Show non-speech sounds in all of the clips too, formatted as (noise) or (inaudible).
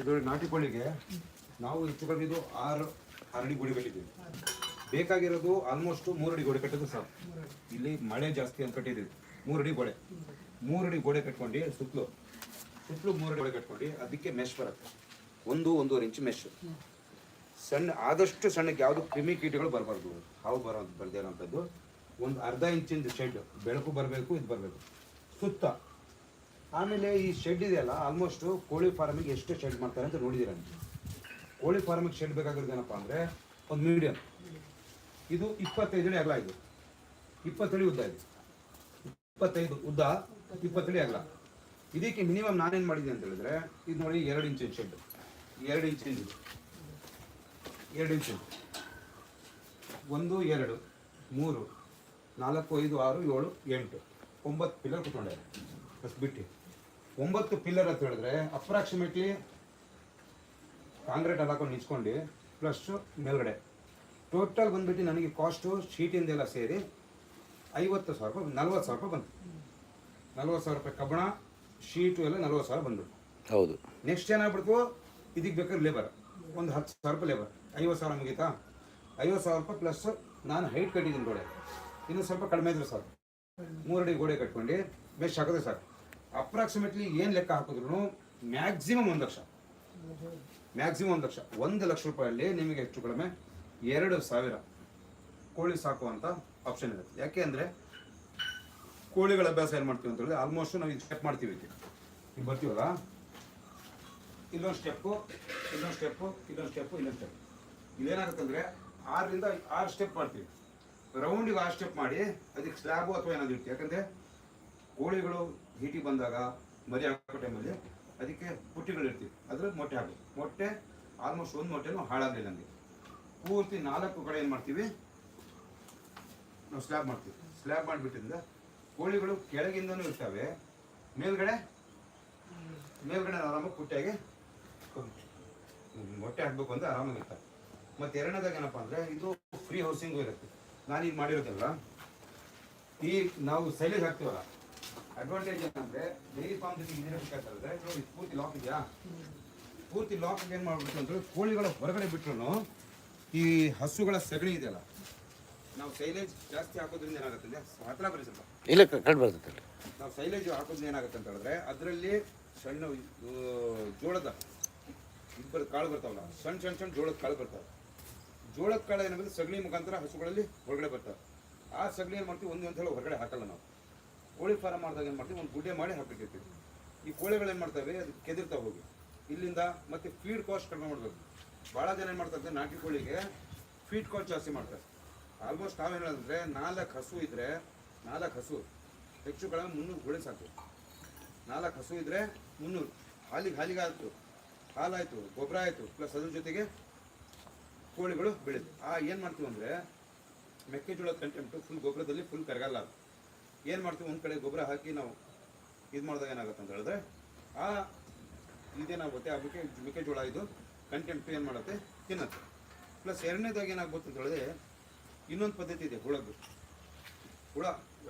ಇದು ನಾಟಿ ಕೋಳಿಗೆ ನಾವು ಹೆಚ್ಚು ಆರು ಅರಡಿ ಗೋಡೆ ಕಟ್ಟಿದ್ದೀವಿ ಬೇಕಾಗಿರೋದು ಆಲ್ಮೋಸ್ಟ್ ಮೂರಡಿ ಗೋಡೆ ಕಟ್ಟೋದು ಸಾಕು. ಇಲ್ಲಿ ಮಳೆ ಜಾಸ್ತಿ ಅಂತ ಕಟ್ಟಿದ್ದೀವಿ ಮೂರಡಿ ಗೋಡೆ. ಮೂರಡಿ ಗೋಡೆ ಕಟ್ಕೊಂಡು ಸುತ್ತಲು ಸುತ್ತಲು ಮೂರಡಿ ಗೋಡೆ ಕಟ್ಕೊಂಡು ಅದಕ್ಕೆ ಮೆಶ್ ಬರುತ್ತೆ. ಒಂದು, ಒಂದೂವರೆ ಇಂಚು ಮೆಶ್ ಸಣ್ಣ, ಆದಷ್ಟು ಸಣ್ಣಕ್ಕೆ ಯಾವುದು ಕ್ರಿಮಿ ಕೀಟಗಳು ಬರಬಾರ್ದು. ಹಾವು ಬರೋ, ಬರ್ದೇ ಇರೋಂಥದ್ದು. ಒಂದು ಅರ್ಧ ಇಂಚಿಂದು ಶೆಡ್ ಬೆಳಕು ಬರಬೇಕು, ಇದು ಬರಬೇಕು. ಸುತ್ತ ಆಮೇಲೆ ಈ ಶೆಡ್ ಇದೆಯಲ್ಲ ಆಲ್ಮೋಸ್ಟ್ ಕೋಳಿ ಫಾರ್ಮಿಗೆ ಎಷ್ಟು ಶೆಡ್ ಮಾಡ್ತಾರೆ ಅಂತ ನೋಡಿದ್ದೀರ ಕೋಳಿ ಫಾರ್ಮಿಗೆ ಶೆಡ್ ಬೇಕಾಗಿರೋದು ಏನಪ್ಪ ಅಂದರೆ ಒಂದು ಮೀಡಿಯಂ ಇದು ಇಪ್ಪತ್ತೈದು ಅಗಲ ಇದು. ಇಪ್ಪತ್ತಡಿ ಉದ್ದ ಇದು. ಇಪ್ಪತ್ತೈದು ಉದ್ದ, ಇಪ್ಪತ್ತಡಿ ಅಗಲ. ಇದಕ್ಕೆ ಮಿನಿಮಮ್ ನಾನೇನು ಮಾಡಿದ್ದೀನಿ ಅಂತ ಹೇಳಿದ್ರೆ, ಇದು ನೋಡಿ ಎರಡು ಇಂಚಿನ ಶೆಡ್ ಎರಡು ಇಂಚಿನ ಎರಡು ಇಂಚಿನ ಒಂದು, ಎರಡು, ಮೂರು, ನಾಲ್ಕು, ಐದು, ಆರು, ಏಳು, ಎಂಟು. ಒಂಬತ್ತು ಪಿಲ್ಲರ್ ಕುತ್ಕೊಂಡೆ. ಫಸ್ಟ್ ಬಿಟ್ಟು. ಒಂಬತ್ತು ಪಿಲ್ಲರ್ ಅಂತ ಹೇಳಿದ್ರೆ ಅಪ್ರಾಕ್ಸಿಮೇಟ್ಲಿ ಕಾಂಕ್ರೀಟ್ ಎಲ್ಲ ಹಾಕೊಂಡು ನಿಂತ್ಕೊಂಡು ಪ್ಲಸ್ ಮೇಲ್ಗಡೆ. ಟೋಟಲ್ ಬಂದ್ಬಿಟ್ಟು ನನಗೆ ಕಾಸ್ಟು ಶೀಟಿಂದೆಲ್ಲ ಸೇರಿ ಐವತ್ತು ಸಾವಿರ ರೂಪಾಯಿ ನಲ್ವತ್ತು ಸಾವಿರ ರೂಪಾಯಿ ಬಂತು. ನಲ್ವತ್ತು ಸಾವಿರ ರೂಪಾಯಿ ಕಬ್ಬಣ ಶೀಟು ಎಲ್ಲ ನಲ್ವತ್ತು ಸಾವಿರ ಬಂದ್ಬಿಟ್ಟು ಹೌದು. ನೆಕ್ಸ್ಟ್ ಏನಾಗ್ಬಿಡ್ತು? ಇದಕ್ಕೆ ಬೇಕಾದ್ರೆ ಲೇಬರ್ ಒಂದು ಹತ್ತು ಸಾವಿರ ರೂಪಾಯಿ ಲೇಬರ್ ಐವತ್ತು ಸಾವಿರ ಮುಗೀತಾ? ಐವತ್ತು ಸಾವಿರ ರೂಪಾಯಿ ಪ್ಲಸ್ ನಾನು ಹೈಟ್ ಕಟ್ಟಿದ್ದೀನಿ ಗೋಡೆ. ಇನ್ನೂ ಸ್ವಲ್ಪ ಕಡಿಮೆ ಇದ್ರು ಸಾಕು. ಮೂರಡಿ ಗೋಡೆ ಕಟ್ಕೊಂಡು ಬೆಸ್ಟ್ ಹಾಕಿದ್ರೆ ಸಾಕು. ಅಪ್ರಾಕ್ಸಿಮೇಟ್ಲಿ ಏನು ಲೆಕ್ಕ ಹಾಕಿದ್ರು ಮ್ಯಾಕ್ಸಿಮಮ್ ಒಂದು ಲಕ್ಷ. ಮ್ಯಾಕ್ಸಿಮಮ್ ಒಂದು ಲಕ್ಷ. ಒಂದು ಲಕ್ಷ ರೂಪಾಯಲ್ಲಿ ನಿಮಗೆ ಹೆಚ್ಚು ಕಡಿಮೆ ಎರಡು ಸಾವಿರ ಕೋಳಿ ಸಾಕುವಂಥ ಆಪ್ಷನ್ ಇದೆ. ಯಾಕೆ ಅಂದರೆ ಕೋಳಿಗಳ ಅಭ್ಯಾಸ ಏನು ಮಾಡ್ತೀವಿ ಅಂತ ಹೇಳಿದ್ರೆ ಆಲ್ಮೋಸ್ಟ್ ನಾವು ಇದು ಸ್ಟೆಪ್ ಮಾಡ್ತೀವಿ ಈಗ ಬರ್ತೀವಲ್ಲ? ಇಲ್ಲೊಂದು ಸ್ಟೆಪ್ಪು ಇನ್ನೊಂದು ಸ್ಟೆಪ್ಪು ಇನ್ನೊಂದು ಸ್ಟೆಪ್ಪು ಇಲ್ಲೊಂದು ಸ್ಟೆಪ್ ಇದೇನಾಗುತ್ತೆ ಅಂದರೆ ಆರರಿಂದ ಆರು ಸ್ಟೆಪ್ ಮಾಡ್ತೀವಿ. ರೌಂಡಿಗೆ ಆರು ಸ್ಟೆಪ್ ಮಾಡಿ, ಅದಕ್ಕೆ ಸ್ಲ್ಯಾಬು ಅಥವಾ ಏನಾದ್ರು ಇರ್ತೀವಿ ಯಾಕಂದರೆ ಕೋಳಿಗಳು ಹೀಟಿಗೆ ಬಂದಾಗ ಮರಿ ಹಾಕೋ ಟೈಮಲ್ಲಿ ಅದಕ್ಕೆ ಪುಟ್ಟಿಗಳು ಇರ್ತೀವಿ ಅದ್ರಲ್ಲಿ ಮೊಟ್ಟೆ ಹಾಕಿ ಮೊಟ್ಟೆ ಆಲ್ಮೋಸ್ಟ್ ಒಂದು ಮೊಟ್ಟೆನೂ ಹಾಳಾಗಲಿಲ್ಲ ನನಗೆ ಪೂರ್ತಿ ನಾಲ್ಕು ಕಡೆ ಏನು ಮಾಡ್ತೀವಿ? ನಾವು ಸ್ಲ್ಯಾಬ್ ಮಾಡ್ತೀವಿ. ಸ್ಲ್ಯಾಬ್ ಮಾಡಿಬಿಟ್ಟಿಂದ ಕೋಳಿಗಳು ಕೆಳಗಿಂದನೂ ಇರ್ತವೆ. ಮೇಲ್ಗಡೆ? ಮೇಲ್ಗಡೆ ಆರಾಮಾಗಿ ಪುಟ್ಟಿಯಾಗಿ ಮೊಟ್ಟೆ ಹಾಕಬೇಕು ಅಂದರೆ ಆರಾಮಾಗಿ ಇರ್ತವೆ ಮತ್ತೆ ಎರಡನೇದಾಗ ಏನಪ್ಪ ಅಂದರೆ ಇದು ಫ್ರೀ ಹೌಸಿಂಗು ಇರುತ್ತೆ. ನಾನು ಇದು ಮಾಡಿರೋದಲ್ಲ ಈ ನಾವು ಸೈಲೇಜ್ ಹಾಕ್ತೀವಲ್ಲ ಅಡ್ವಾಂಟೇಜ್ ಏನಂದ್ರೆ ಡೈರಿ ಫಾರ್ಮ್ ಜೊತೆ ಇದಿರಬೇಕಾದ್ರೆ ನೋಡಿ ಪೂರ್ತಿ ಲಾಕ್ ಇದೆಯಾ? ಪೂರ್ತಿ ಲಾಕ್ ಏನು ಮಾಡ್ಬಿಟ್ಟು ಅಂದ್ರೆ ಕೋಳಿಗಳ ಹೊರಗಡೆ ಬಿಟ್ರು ಈ ಹಸುಗಳ ಸಗಣಿ ಇದೆಯಲ್ಲ ನಾವು ಸೈಲೇಜ್ ಜಾಸ್ತಿ ಹಾಕೋದ್ರಿಂದ ಏನಾಗುತ್ತೆ ಅಂದ್ರೆ ಹತ್ರ ಬರೀ ಸ್ವಲ್ಪ. ಇಲ್ಲ ಕಂಡು ನಾವು ಸೈಲೇಜ್ ಹಾಕೋದ್ರಿಂದ ಏನಾಗುತ್ತೆ ಅಂತ ಹೇಳಿದ್ರೆ ಅದರಲ್ಲಿ ಸಣ್ಣ ಜೋಳದ ಇಬ್ಬರು ಕಾಳು ಬರ್ತಾವಲ್ಲ ಸಣ್ಣ ಸಣ್ಣ ಸಣ್ಣ ಜೋಳದ ಕಾಳು ಬರ್ತಾವೆ. ಜೋಳದ ಕಾಳು ಏನಾಗುತ್ತೆ ಸಗಣಿ ಮುಖಾಂತರ ಹಸುಗಳಲ್ಲಿ ಹೊರಗಡೆ ಬರ್ತಾವೆ. ಆ ಸಗಣಿ ಏನು ಮಾಡ್ತೀವಿ ಒಂದು ಅಂತ ಹೇಳಿ ಹೊರಗಡೆ ಹಾಕಲ್ಲ ನಾವು. ಕೋಳಿ ಫಾರಂ ಮಾಡಿದಾಗ ಏನು ಮಾಡ್ತೀವಿ? ಒಂದು ಗುಡ್ಡೆ ಮಾಡಿ ಹಾಕಿಟ್ಟಿರ್ತೀವಿ ಈ ಕೋಳಿಗಳೇನು ಮಾಡ್ತವೆ? ಅದು ಕೆದಿರ್ತಾ ಹೋಗಿ. ಇಲ್ಲಿಂದ ಮತ್ತೆ ಫೀಡ್ ಕಾಸ್ಟ್ ಕಡಿಮೆ ಮಾಡಬೇಕು. ಭಾಳ ಜನ ಏನು ಮಾಡ್ತಾರೆ ನಾಟಿ ಕೋಳಿಗೆ ಫೀಡ್ ಕಾಸ್ಟ್ ಜಾಸ್ತಿ ಮಾಡ್ತಾರೆ. ಆಲ್ಮೋಸ್ಟ್ ನಾವು ಹೇಳೋದಂದ್ರೆ ನಾಲ್ಕು ಹಸು ಇದ್ರೆ, ನಾಲ್ಕು ಹಸು, ಹೆಚ್ಚು ಕಡಿಮೆ ಮುನ್ನೂರು ಕೋಳಿ ಸಾಕು. ನಾಲ್ಕು ಹಸು ಇದ್ರೆ ಮುನ್ನೂರು. ಹಾಲಿಗೆ ಹಾಲಿಗೆ ಆಯಿತು. ಹಾಲಾಯಿತು, ಗೊಬ್ಬರ ಆಯಿತು, ಪ್ಲಸ್ ಅದ್ರ ಜೊತೆಗೆ ಕೋಳಿಗಳು ಬೆಳೆದು. ಆ ಏನು ಮಾಡ್ತೀವಿ ಅಂದರೆ ಮೆಕ್ಕೆಜೋಳದ ಕಂಟೆಂಟು ಫುಲ್ ಗೊಬ್ಬರದಲ್ಲಿ ಫುಲ್ ಕರಗಲ್ಲ ಅದು ಏನು ಮಾಡ್ತೀವಿ? ಒಂದು ಕಡೆ ಗೊಬ್ಬರ ಹಾಕಿ ನಾವು ಇದು ಮಾಡಿದಾಗ ಏನಾಗುತ್ತೆ ಅಂತ ಹೇಳಿದ್ರೆ, ಆ ಇದೇನಾಗುತ್ತೆ ಆ ಮೆಕ್ಕೆ ಮೆಕ್ಕೆಜೋಳ ಇದು ಕಂಟೆಂಟು ಏನು ಮಾಡುತ್ತೆ? ತಿನ್ನತ್ತೆ. ಪ್ಲಸ್ ಎರಡನೇದಾಗಿ ಏನಾಗುತ್ತೆ ಅಂತ ಹೇಳಿದ್ರೆ, ಇನ್ನೊಂದು ಪದ್ಧತಿ ಇದೆ, ಹುಳದ್ದು. ಹುಳ,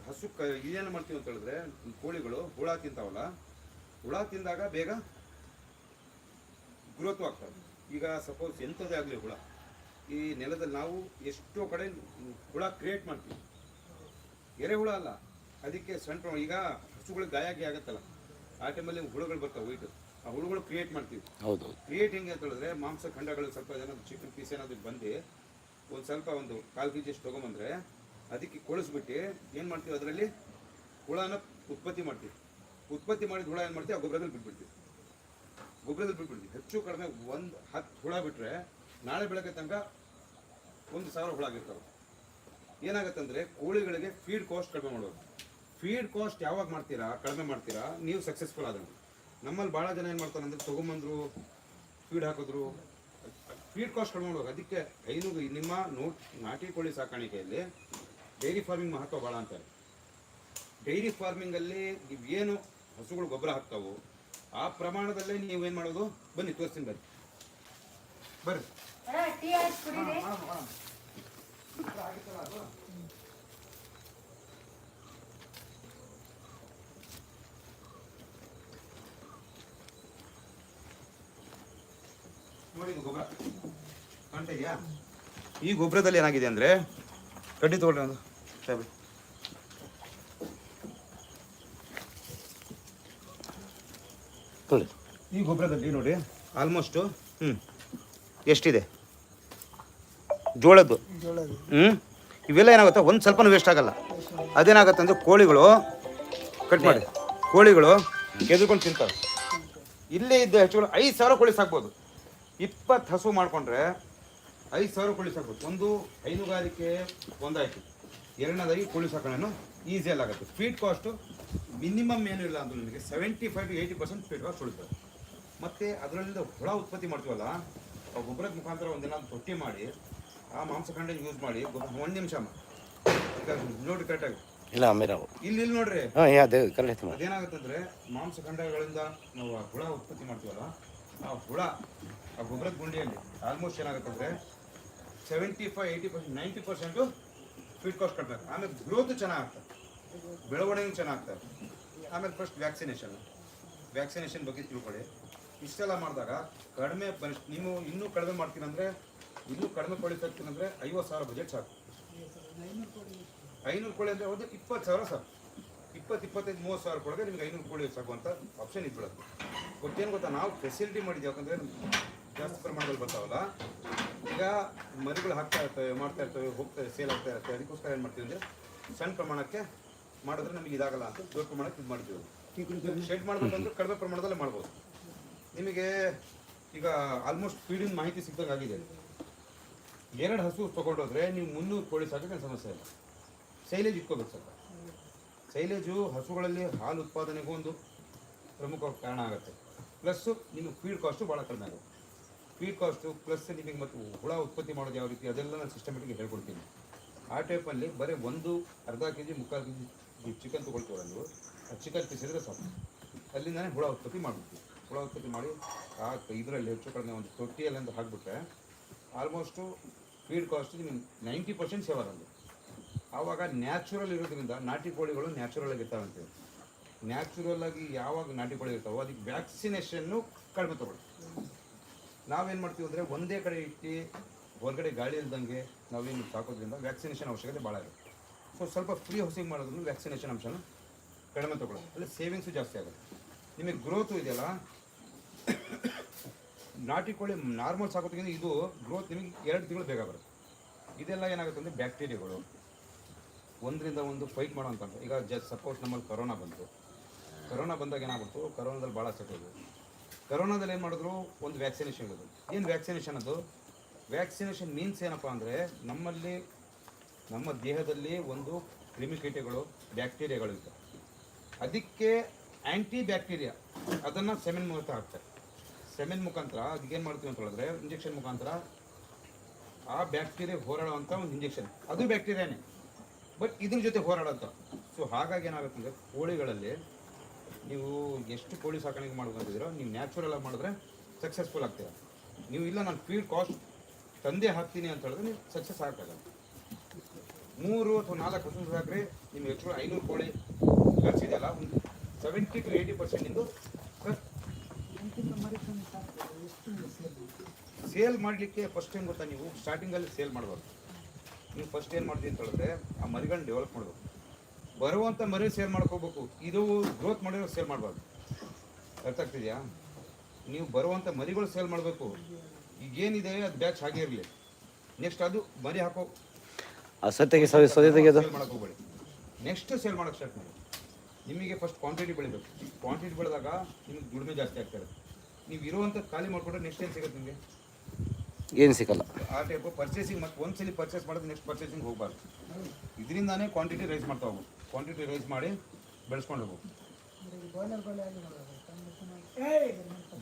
ಹಸು ಕ ಇದೇನು ಮಾಡ್ತೀವಿ ಅಂತ ಹೇಳಿದ್ರೆ, ಕೋಳಿಗಳು ಹುಳ ತಿಂತಾವಲ್ಲ, ಹುಳ ತಿಂದಾಗ ಬೇಗ ಗ್ರೋತ್ ಆಗ್ತವೆ ಈಗ ಸಪೋಸ್ ಎಂಥದೇ ಆಗಲಿ ಹುಳ. ಈ ನೆಲದಲ್ಲಿ ನಾವು ಎಷ್ಟೋ ಕಡೆ ಹುಳ ಕ್ರಿಯೇಟ್ ಮಾಡ್ತೀವಿ. ಎರೆಹುಳ ಅಲ್ಲ. ಅದಕ್ಕೆ ಸಣ್ಣ ಪ್ರಮಾಣ ಈಗ ಹಸುಗಳಿಗೆ ಗಾಯಾಗಿ ಆಗುತ್ತಲ್ಲ. ಆಗತ್ತಲ್ಲ ಆ ಟೈಮಲ್ಲಿ ಹುಳುಗಳು ಬರ್ತಾವೆ ವೈಟ್ ಆ ಹುಳುಗಳು ಕ್ರಿಯೇಟ್ ಮಾಡ್ತೀವಿ. ಹೌದು. ಕ್ರಿಯೇಟ್ ಹೆಂಗೆ ಅಂತ ಹೇಳಿದ್ರೆ ಮಾಂಸ ಖಂಡಗಳು ಸ್ವಲ್ಪ ಏನಾದ್ರು ಚಿಕನ್ ಪೀಸ್ ಏನಾದ್ರು ಬಂದು ಒಂದು ಸ್ವಲ್ಪ ಒಂದು ಕಾಲು ಕೆ ಜಿ ಅಷ್ಟು ತೊಗೊಂಬಂದ್ರೆ ಅದಕ್ಕೆ ಕೊಳಿಸ್ಬಿಟ್ಟು ಏನು ಮಾಡ್ತೀವಿ ಅದರಲ್ಲಿ? ಹುಳನ ಉತ್ಪತ್ತಿ ಮಾಡ್ತೀವಿ. ಉತ್ಪತ್ತಿ ಮಾಡಿದ ಹುಳ ಏನು ಮಾಡ್ತೀವಿ? ಆ ಗೊಬ್ಬರದಲ್ಲಿ ಬಿಟ್ಬಿಡ್ತೀವಿ. ಗೊಬ್ಬರದಲ್ಲಿ ಬಿಟ್ಬಿಡ್ತೀವಿ. ಹೆಚ್ಚು ಕಡಿಮೆ ಒಂದು ಹತ್ತು ಹುಳ ಬಿಟ್ಟರೆ ನಾಳೆ ಬೆಳಗ್ಗೆ ತನಕ ಒಂದು ಸಾವಿರ ಹುಳ ಆಗಿರ್ತಾವೆ. ಏನಾಗತ್ತಂದ್ರೆ ಕೋಳಿಗಳಿಗೆ ಫೀಡ್ ಕಾಸ್ಟ್ ಕಡಿಮೆ ಮಾಡೋದು. ಫೀಡ್ ಕಾಸ್ಟ್ ಯಾವಾಗ ಮಾಡ್ತೀರಾ ಕಡಿಮೆ ಮಾಡ್ತೀರಾ ನೀವು ಸಕ್ಸಸ್ಫುಲ್ ಆದಂಗೆ ನಮ್ಮಲ್ಲಿ ಭಾಳ ಜನ ಏನು ಮಾಡ್ತಾರೆ ಅಂದ್ರೆ ತೊಗೊಂಬಂದ್ರು ಫೀಡ್ ಹಾಕಿದ್ರು. ಫೀಡ್ ಕಾಸ್ಟ್ ಕಡಿಮೆ ಮಾಡೋದು. ಅದಕ್ಕೆ ಐನೂರು ನಿಮ್ಮ ನೋಟ್ ನಾಟಿ ಕೋಳಿ ಸಾಕಾಣಿಕೆಯಲ್ಲಿ ಡೈರಿ ಫಾರ್ಮಿಂಗ್ ಮಹತ್ವ ಭಾಳ ಅಂತಾರೆ. ಡೈರಿ ಫಾರ್ಮಿಂಗಲ್ಲಿ ನೀವೇನು ಹಸುಗಳು ಗೊಬ್ಬರ ಹಾಕ್ತಾವೋ ಆ ಪ್ರಮಾಣದಲ್ಲೇ ನೀವು ಏನು ಮಾಡೋದು? ಬನ್ನಿ ತೋರಿಸ್ತೀನಿ ಬರ್ರಿ. ಬರ್ರಿ ಟೀ ಆಯ್ತು ಕುಡೀರಿ ನೋಡಿ ಇದು ಗೊಬ್ಬರ ಕಾಣ್ತಾ ಇದೆಯಾ ಈ ಗೊಬ್ಬರದಲ್ಲಿ ಏನಾಗಿದೆ ಅಂದರೆ ಕಡ್ಡಿ ತೊಗೊಳ್ರಿ ಒಂದು. ನೋಡಿ ಈ ಗೊಬ್ಬರದಲ್ಲಿ ನೋಡಿ ಆಲ್ಮೋಸ್ಟು ಹ್ಞೂ ಎಷ್ಟಿದೆ? ಜೋಳದ್ದು. ಹ್ಞೂ ಇವೆಲ್ಲ ಏನಾಗುತ್ತೆ? ಒಂದು ಸ್ವಲ್ಪ ವೇಸ್ಟ್ ಆಗಲ್ಲ. ಅದೇನಾಗುತ್ತೆ ಅಂದರೆ ಕೋಳಿಗಳು ಕಟ್ ಮಾಡಿ ಕೋಳಿಗಳು ಗೆದ್ಕೊಂಡು ತಿಂತಾವೆ. ಇಲ್ಲೇ ಇದ್ದ ಹೆಚ್ಚುಗಳು ಐದು ಸಾವಿರ ಕೋಳಿ ಸಾಕ್ಬೋದು. ಇಪ್ಪತ್ತು ಹಸು ಮಾಡಿಕೊಂಡ್ರೆ ಐದು ಸಾವಿರ ಕೋಳಿ ಸಾಕಬೇಕು ಒಂದು ಹೈನುಗಾರಿಕೆ ಒಂದಾಯಿತು. ಎರಡನೇದಾಗಿ ಕೋಳಿ ಸಾಕಣೆನೂ ಈಸಿಯಲ್ಲಿ ಆಗುತ್ತೆ. ಫೀಡ್ ಕಾಸ್ಟು ಮಿನಿಮಮ್ ಏನಿಲ್ಲ ಅಂದ್ರೆ ನಿಮಗೆ seventy five to eighty percent feed cost ಉಳಿತದೆ. ಮತ್ತು ಅದರಲ್ಲಿಂದ ಹುಳ ಉತ್ಪತ್ತಿ ಮಾಡ್ತೀವಲ್ಲ ಆ ಗೊಬ್ಬರದ ಮುಖಾಂತರ ಒಂದಿನ ತೊಟ್ಟಿ ಮಾಡಿ ಆ ಮಾಂಸಖಂಡ ಯೂಸ್ ಮಾಡಿ ಗೊಬ್ಬರ ಒಂದು ನಿಮಿಷ ನೋಡಿ ಕರೆಕ್ಟಾಗಿ ಇಲ್ಲ ಆಮೇಲೆ ಇಲ್ಲಿ ಇಲ್ಲಿ ನೋಡ್ರಿ. ಹಾಂ ಅದೇ ಕರೆಕ್ಟ್ ಅಂದರೆ ಅದೇನಾಗುತ್ತಂದ್ರೆ ಮಾಂಸಖಂಡಗಳಿಂದ ನಾವು ಆ ಹುಳ ಉತ್ಪತ್ತಿ ಮಾಡ್ತೀವಲ್ಲ ಆ ಹುಳ ಆ ಗೊಬ್ಬರದ ಗುಂಡಿಯಲ್ಲಿ ಆಲ್ಮೋಸ್ಟ್ ಏನಾಗುತ್ತೆ ಅಂದರೆ seventy five eighty percent ninety percent feed cost ಕಟ್ತಾರೆ ಆಮೇಲೆ ಗ್ರೋತ್ ಚೆನ್ನಾಗಿ ಆಗ್ತದೆ ಬೆಳವಣಿಗೆ ಚೆನ್ನಾಗಿ ಆಗ್ತದೆ ಆಮೇಲೆ ಫಸ್ಟ್ ವ್ಯಾಕ್ಸಿನೇಷನ್ ವ್ಯಾಕ್ಸಿನೇಷನ್ ಬಗ್ಗೆ ತಿಳ್ಕೊಳ್ಳಿ. ಇಷ್ಟೆಲ್ಲ ಮಾಡಿದಾಗ ಕಡಿಮೆ ಬನಿಷ್ಠ ನೀವು ಇನ್ನೂ ಕಡಿಮೆ ಮಾಡ್ತೀನಂದರೆ ಇನ್ನೂ ಕಡಿಮೆ ಕೋಳಿ ತರ್ತೀನಂದರೆ ಐವತ್ತು ಸಾವಿರ ಬಜೆಟ್ ಸಾಕು. ಐನೂರು ಕೋಳಿ ಅಂದರೆ ಒಂದು ಇಪ್ಪತ್ತು ಸಾವಿರ ಸಾಕು. ಇಪ್ಪತ್ತು, ಇಪ್ಪತ್ತೈದು, ಮೂವತ್ತು ಸಾವಿರ ಕೊಳಗೆ ನಿಮ್ಗೆ ಐನೂರು ಕೋಳಿ ಸಾಕುವಂಥ ಆಪ್ಷನ್ ಇದ್ಬಿಡುತ್ತೆ. ಗೊತ್ತೇನು ಗೊತ್ತಾ? ನಾವು ಫೆಸಿಲಿಟಿ ಮಾಡಿದ್ದೀವಿ ಯಾಕಂದರೆ ಜಾಸ್ತಿ ಪ್ರಮಾಣದಲ್ಲಿ ಬರ್ತಾವಲ್ಲ, ಈಗ ಮರಿಗಳು ಹಾಕ್ತಾ ಇರ್ತವೆ ಮಾಡ್ತಾ ಇರ್ತವೆ ಹೋಗ್ತಾ ಸೇಲ್ ಆಗ್ತಾ ಇರ್ತವೆ ಅದಕ್ಕೋಸ್ಕರ ಏನು ಮಾಡ್ತೀವಿ ಅಂದರೆ, ಸಣ್ಣ ಪ್ರಮಾಣಕ್ಕೆ ಮಾಡಿದ್ರೆ ನಮಗೆ ಇದಾಗಲ್ಲ ಅಂತ ದೊಡ್ಡ ಪ್ರಮಾಣಕ್ಕೆ ಇದು ಮಾಡ್ತೀವಿ. ಶೆಡ್ ಮಾಡಬೇಕಂದ್ರೆ ಕಡಿಮೆ ಪ್ರಮಾಣದಲ್ಲೇ ಮಾಡ್ಬೋದು. ನಿಮಗೆ ಈಗ ಆಲ್ಮೋಸ್ಟ್ ಫೀಡಿನ ಮಾಹಿತಿ ಸಿಕ್ದಂಗೆ ಆಗಿದೆ. ಎರಡು ಹಸು ತೊಗೊಂಡೋದ್ರೆ ನೀವು ಮುನ್ನೂರು ಕೋಳಿ ಸಾಕೋಕ್ಕೆ ಸಮಸ್ಯೆ ಇಲ್ಲ. ಸೈಲೇಜ್ ಇಟ್ಕೋಬೇಕು ಸ್ವಲ್ಪ. ಸೈಲೇಜು ಹಸುಗಳಲ್ಲಿ ಹಾಲು ಉತ್ಪಾದನೆಗೂ ಒಂದು ಪ್ರಮುಖ ಕಾರಣ ಆಗುತ್ತೆ. ಪ್ಲಸ್ಸು ನಿಮಗೆ ಫೀಡ್ ಕಾಸ್ಟು ಭಾಳ ಕಡಿಮೆ ಆಗುತ್ತೆ. ಫೀಡ್ ಕಾಸ್ಟು ಪ್ಲಸ್ ನಿಮಗೆ ಮತ್ತು ಹುಳ ಉತ್ಪತ್ತಿ ಮಾಡೋದು ಯಾವ ರೀತಿ ಅದೆಲ್ಲ ನಾನು ಸಿಸ್ಟಮೆಟಿಕ್ ಹೇಳ್ಕೊಡ್ತೀನಿ. ಆ ಟೈಪಲ್ಲಿ ಬರೀ ಒಂದು ಅರ್ಧ ಕೆ ಜಿ ಮುಕ್ಕಾಲು ಕೆ ಜಿ ಚಿಕನ್ ತೊಗೊಳ್ತೀವಲ್ಲ ನೀವು, ಆ ಚಿಕನ್ ಪೀಸಿದ್ರೆ ಸಾಕು. ಅಲ್ಲಿಂದನೇ ಹುಳ ಉತ್ಪತ್ತಿ ಮಾಡ್ಬಿಡ್ತೀವಿ ಹುಳ ಉತ್ಪತ್ತಿ ಮಾಡಿ ಆ ಇದರಲ್ಲಿ ಹೆಚ್ಚು ಕಡಿಮೆ ಒಂದು ತೊಟ್ಟಿಯಲ್ಲಿ ಅಂತ ಹಾಕ್ಬಿಟ್ರೆ ಆಲ್ಮೋಸ್ಟು ಫೀಡ್ ಕಾಸ್ಟ್ ನಿಮ್ಗೆ ನೈಂಟಿ ಪರ್ಸೆಂಟ್ ಸೇವ್ ಆಗಲ್ಲ ಆವಾಗ ನ್ಯಾಚುರಲ್ ಇರೋದ್ರಿಂದ ನಾಟಿ ಕೋಳಿಗಳು ನ್ಯಾಚುರಲ್ ಆಗಿ ಇರ್ತಾವೆ ಅಂತೇಳಿ ನ್ಯಾಚುರಲ್ ಆಗಿ ಯಾವಾಗ ನಾಟಿ ಕೋಳಿ ಇರ್ತಾವೋ, ಅದಕ್ಕೆ ವ್ಯಾಕ್ಸಿನೇಷನ್ನು ಕಡಿಮೆ ತಗೊಳ್ಳಿ. ನಾವೇನು ಮಾಡ್ತೀವಿ ಅಂದರೆ ಒಂದೇ ಕಡೆ ಇಟ್ಟು ಹೊರಗಡೆ ಗಾಳಿ ಇಲ್ದಂಗೆ ನಾವೇನು ಸಾಕೋದ್ರಿಂದ ವ್ಯಾಕ್ಸಿನೇಷನ್ ಅವಶ್ಯಕತೆ ಭಾಳ ಇರುತ್ತೆ. ಸೊ ಸ್ವಲ್ಪ ಫ್ರೀ ಹೌಸಿಂಗ್ ಮಾಡೋದ್ರಿಂದ ವ್ಯಾಕ್ಸಿನೇಷನ್ ಅಂಶನ ಕಡಿಮೆ ತಗೊಳ್ಳೋದು. ಅಲ್ಲಿ ಸೇವಿಂಗ್ಸು ಜಾಸ್ತಿ ಆಗುತ್ತೆ. ನಿಮಗೆ ಗ್ರೋತು ಇದೆಯಲ್ಲ? ನಾಟಿ ಕೋಳಿ ನಾರ್ಮಲ್ ಸಾಕೋದಕ್ಕಿಂತ ಇದು ಗ್ರೋತ್ ನಿಮಗೆ ಎರಡು ತಿಂಗಳು ಬೇಗ ಬರುತ್ತೆ. ಇದೆಲ್ಲ ಏನಾಗುತ್ತೆ ಅಂದರೆ ಬ್ಯಾಕ್ಟೀರಿಯಾಗಳು ಒಂದರಿಂದ ಒಂದು ಫೈಟ್ ಮಾಡೋಂಥ ಈಗ ಜಸ್ಟ್ ಸಪೋಸ್ ನಮ್ಮಲ್ಲಿ ಕರೋನಾ ಬಂತು. ಕರೋನಾ ಬಂದಾಗ ಏನಾಗ್ಬಿಡ್ತು? ಕರೋನಾದಲ್ಲಿ ಭಾಳ ಸೆಟ್ಟೋದು ಕರೋನಾದಲ್ಲಿ ಏನು ಮಾಡಿದ್ರು? ಒಂದು ವ್ಯಾಕ್ಸಿನೇಷನ್ ಅದು ಏನು ವ್ಯಾಕ್ಸಿನೇಷನ್ ಅದು? ವ್ಯಾಕ್ಸಿನೇಷನ್ ಮೀನ್ಸ್ ಏನಪ್ಪ ಅಂದರೆ ನಮ್ಮಲ್ಲಿ, ನಮ್ಮ ದೇಹದಲ್ಲಿ ಒಂದು ಕ್ರಿಮಿಕೀಟಗಳು ಬ್ಯಾಕ್ಟೀರಿಯಾಗಳು ಇದೆ ಅದಕ್ಕೆ ಆ್ಯಂಟಿ ಬ್ಯಾಕ್ಟೀರಿಯಾ ಅದನ್ನು ಸೆಮೆನ್ ಮೂಲಕ ಹಾಕ್ತಾರೆ. ಸೆಮೆನ್ ಮುಖಾಂತರ ಅದಕ್ಕೇನು ಮಾಡ್ತೀವಿ ಅಂತ ಹೇಳಿದ್ರೆ ಇಂಜೆಕ್ಷನ್ ಮುಖಾಂತರ ಆ ಬ್ಯಾಕ್ಟೀರಿಯಾ ಹೋರಾಡುವಂಥ ಒಂದು ಇಂಜೆಕ್ಷನ್ ಅದು ಬ್ಯಾಕ್ಟೀರಿಯಾನೇ ಬಟ್ ಇದ್ರ ಜೊತೆ ಹೋರಾಡೋಂಥ ಸೊ ಹಾಗಾಗಿ ಏನಾಗುತ್ತೆ ಅಂದರೆ ಕೋಳಿಗಳಲ್ಲಿ ನೀವು ಎಷ್ಟು ಕೋಳಿ ಸಾಕಾಣಿಕೆ ಮಾಡ್ಕೊಂಡಿದ್ದೀರೋ, ನೀವು ನ್ಯಾಚುರಲ್ ಆಗಿ ಮಾಡಿದ್ರೆ ಸಕ್ಸಸ್ಫುಲ್ ಆಗ್ತೀರ. ನೀವು ಇಲ್ಲ, ನಾನು ಫೀಡ್ ಕಾಸ್ಟ್ ತಂದೆ ಹಾಕ್ತೀನಿ ಅಂತ ಹೇಳಿದ್ರೆ ನೀವು ಸಕ್ಸಸ್ ಆಗಲ್ಲ. ಮೂರು ಅಥವಾ ನಾಲ್ಕು ಹಸು ಸಾಕ್ರೆ, ನಿಮ್ಗೆ ಹೆಚ್ಚು ಐನೂರು ಕೋಳಿ ಖರ್ಚಿದೆಯಲ್ಲ ಒಂದು ಸೆವೆಂಟಿ ಟು ಏಯ್ಟಿ ಪರ್ಸೆಂಟಿಂದು ಸೇಲ್ ಮಾಡಲಿಕ್ಕೆ ಫಸ್ಟ್ ಟೈಮ್ ಗೊತ್ತಾ ನೀವು? ಸ್ಟಾರ್ಟಿಂಗಲ್ಲಿ ಸೇಲ್ ಮಾಡಬಾರ್ದು ನೀವು ಫಸ್ಟ್ ಏನು ಮಾಡ್ತೀವಿ ಅಂತ ಹೇಳಿದ್ರೆ, ಆ ಮರಿಗಳನ್ನ ಡೆವಲಪ್ ಮಾಡಬೇಕು ಬರುವಂಥ ಮರಿ ಸೇಲ್ ಮಾಡ್ಕೋಬೇಕು ಇದು ಗ್ರೋತ್ ಮಾಡಿರೋ ಸೇಲ್ ಮಾಡಬಾರ್ದು. ಅರ್ಥ ಆಗ್ತಿದೆಯಾ? ನೀವು ಬರುವಂಥ ಮರಿಗಳು ಸೇಲ್ ಮಾಡಬೇಕು. ಈಗೇನಿದೆ ಅದು ಬ್ಯಾಚ್ ಹಾಗೆ ಇರಲಿ. ನೆಕ್ಸ್ಟ್ ಅದು ಮರಿ ಹಾಕೋ. ಸತ್ಯಗೆ ಸೇಲ್ ಮಾಡಕ್ಕೆ ಹೋಗ್ಬೇಡಿ. ನೆಕ್ಸ್ಟ್ ಸೇಲ್ ಮಾಡೋಕೆ ಸ್ಟಾರ್ಟ್ ಮಾಡಿ. ನಿಮಗೆ ಫಸ್ಟ್ ಕ್ವಾಂಟಿಟಿ ಬೆಳಿಬೇಕು. ಕ್ವಾಂಟಿಟಿ ಬೆಳೆದಾಗ ನಿಮ್ಗೆ ದುಡಿಮೆ ಜಾಸ್ತಿ ಆಗ್ತಾರೆ ನೀವು ಇರುವಂಥ ಖಾಲಿ ಮಾಡಿಕೊಂಡ್ರೆ ನೆಕ್ಸ್ಟ್ ಏನು ಸಿಗುತ್ತೆ ನಿಮಗೆ? ಏನು ಸಿಗಲ್ಲ. ಆ ಟೈಪ್ ಪರ್ಚೇಸಿಂಗ್ ಮತ್ತೆ ಒಂದ್ಸಲಿ ಪರ್ಚೇಸ್ ಮಾಡೋದು ನೆಕ್ಸ್ಟ್ ಪರ್ಚೇಸಿಂಗ್ ಹೋಗಬಾರ್ದು. ಇದರಿಂದಾನೇ ಕ್ವಾಂಟಿಟಿ ರೈಸ್ ಮಾಡ್ತಾ ಹೋಗ್ಬೇಕು. ಕ್ವಾಂಟಿಟಿ ರೈಸ್ ಮಾಡಿ ಬೆಳೆಸ್ಕೊಂಡು ಹೋಗ್ಬೇಕು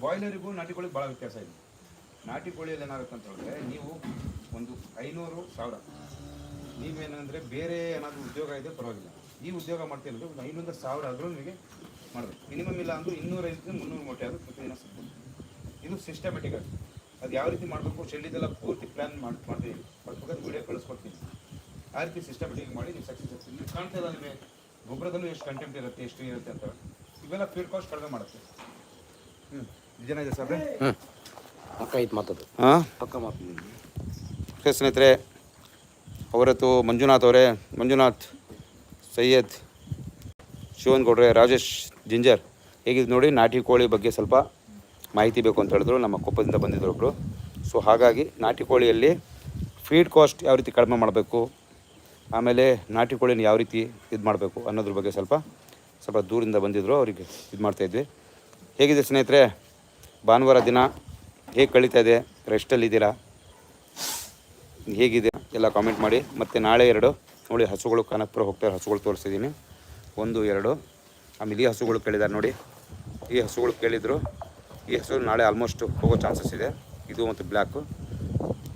ಬಾಯ್ಲರಿಗೂ ನಾಟಿ ಕೋಳಿಗೆ ಭಾಳ ವ್ಯತ್ಯಾಸ ಇದೆ. ನಾಟಿ ಕೋಳಿಯಲ್ಲಿ ಏನಾಗುತ್ತೆ ಅಂತ ಹೇಳಿದ್ರೆ ನೀವು ಒಂದು ಐನೂರು ಸಾವಿರ. ನೀವೇನಂದರೆ ಬೇರೆ ಏನಾದರೂ ಉದ್ಯೋಗ ಇದೆ, ಪರವಾಗಿಲ್ಲ. ಈ ಉದ್ಯೋಗ ಮಾಡ್ತೀನಿ ಅಂದರೆ ಒಂದು ಐನೂರ ಸಾವಿರ ಆದರೂ ನಿಮಗೆ ಮಾಡಬೇಕು. ಮಿನಿಮಮ್ ಇಲ್ಲ ಅಂದರೂ ಇನ್ನೂರೈದು ಮುನ್ನೂರು ಮೊಟ್ಟೆ ಆದರೂ ಪ್ರತಿದಿನ ಸಿಗ್ಬೋದು. ಇದು ಸಿಸ್ಟಮೆಟಿಕ್ ಆಗಿ. ಅದು ಯಾವ ರೀತಿ ಮಾಡಬೇಕು ಶೆಲ್ಲಿದೆಲ್ಲ ಪೂರ್ತಿ ಪ್ಲ್ಯಾನ್ ಮಾಡಿ ಮಾಡ್ತೀವಿ. ಮಾಡ್ಬೇಕಾದ್ರೆ ವಿಡಿಯೋ ಕಳಿಸ್ಕೊಡ್ತೀನಿ. ಆ ರೀತಿ ಸಿಸ್ಟಮೆಟಿಕ್ ಮಾಡಿ ನೀವು ಸಕ್ಸಸ್ ಆಗ್ತೀವಿ ನೀವು ಕಾಣ್ತಾ ಇಲ್ಲ ನಿಮಗೆ ಗೊಬ್ಬರದಲ್ಲೂ ಎಷ್ಟು ಕಂಟೆಂಟ್ ಇರುತ್ತೆ ಎಷ್ಟು ಇರುತ್ತೆ ಅಂತ ಇವೆಲ್ಲ ಫೀಡ್ ಕಾಸ್ಟ್ ಕಡಿಮೆ ಮಾಡುತ್ತೆ. ಹ್ಞೂ ಜನ ಇದೆ ಸರ್? ಪಕ್ಕ ಐತೆ ಮಾತದು ಹಾಂ? ಪಕ್ಕ ಮಾತು ಸ್ನೇಹಿತರೆ ಅವರತ್ತು ಮಂಜುನಾಥ್ ಅವರೇ ಮಂಜುನಾಥ್ ಸೈಯದ್ ಶಿವನ್ ಗೌಡ್ರೆ ರಾಜೇಶ್ ಜಿಂಜರ್ ಹೇಗಿದ್ದು ನೋಡಿ ನಾಟಿ ಕೋಳಿ ಬಗ್ಗೆ ಸ್ವಲ್ಪ ಮಾಹಿತಿ ಬೇಕು ಅಂತ ಹೇಳಿದ್ರು ನಮ್ಮ ಕೊಪ್ಪದಿಂದ ಬಂದಿದ್ದರು ಒಬ್ಬರು ಸೊ ಹಾಗಾಗಿ ನಾಟಿ ಕೋಳಿಯಲ್ಲಿ ಫೀಡ್ ಕಾಸ್ಟ್ ಯಾವ ರೀತಿ ಕಡಿಮೆ ಮಾಡಬೇಕು ಆಮೇಲೆ ನಾಟಿ ಕೋಳಿನ ಯಾವ ರೀತಿ ಇದು ಮಾಡಬೇಕು ಅನ್ನೋದ್ರ ಬಗ್ಗೆ ಸ್ವಲ್ಪ ಸ್ವಲ್ಪ ದೂರಿಂದ ಬಂದಿದ್ದರು ಅವರಿಗೆ ಇದು ಮಾಡ್ತಾಯಿದ್ವಿ ಹೇಗಿದೆ ಸ್ನೇಹಿತರೆ, ಭಾನುವಾರ ದಿನ ಹೇಗೆ ಕಳೀತಾ ಇದೆ? ರೆಸ್ಟಲ್ಲಿದ್ದೀರಾ ಹೇಗಿದೆ? ಎಲ್ಲ ಕಾಮೆಂಟ್ ಮಾಡಿ. ಮತ್ತು ನಾಳೆ ಎರಡು ನೋಡಿ ಹಸುಗಳು, ಕನಕಪುರ ಹೋಗ್ತಾರೆ ಹಸುಗಳು ತೋರಿಸಿದ್ದೀನಿ ಒಂದು, ಎರಡು. ಆಮೇಲೆ ಈ ಹಸುಗಳು ಕೇಳಿದ್ದಾರೆ ನೋಡಿ. ಈ ಹಸುಗಳು ಕೇಳಿದರು. ಈ ಹಸು ನಾಳೆ ಆಲ್ಮೋಸ್ಟ್ ಹೋಗೋ ಚಾನ್ಸಸ್ ಇದೆ. ಇದು ಮತ್ತು ಬ್ಲ್ಯಾಕು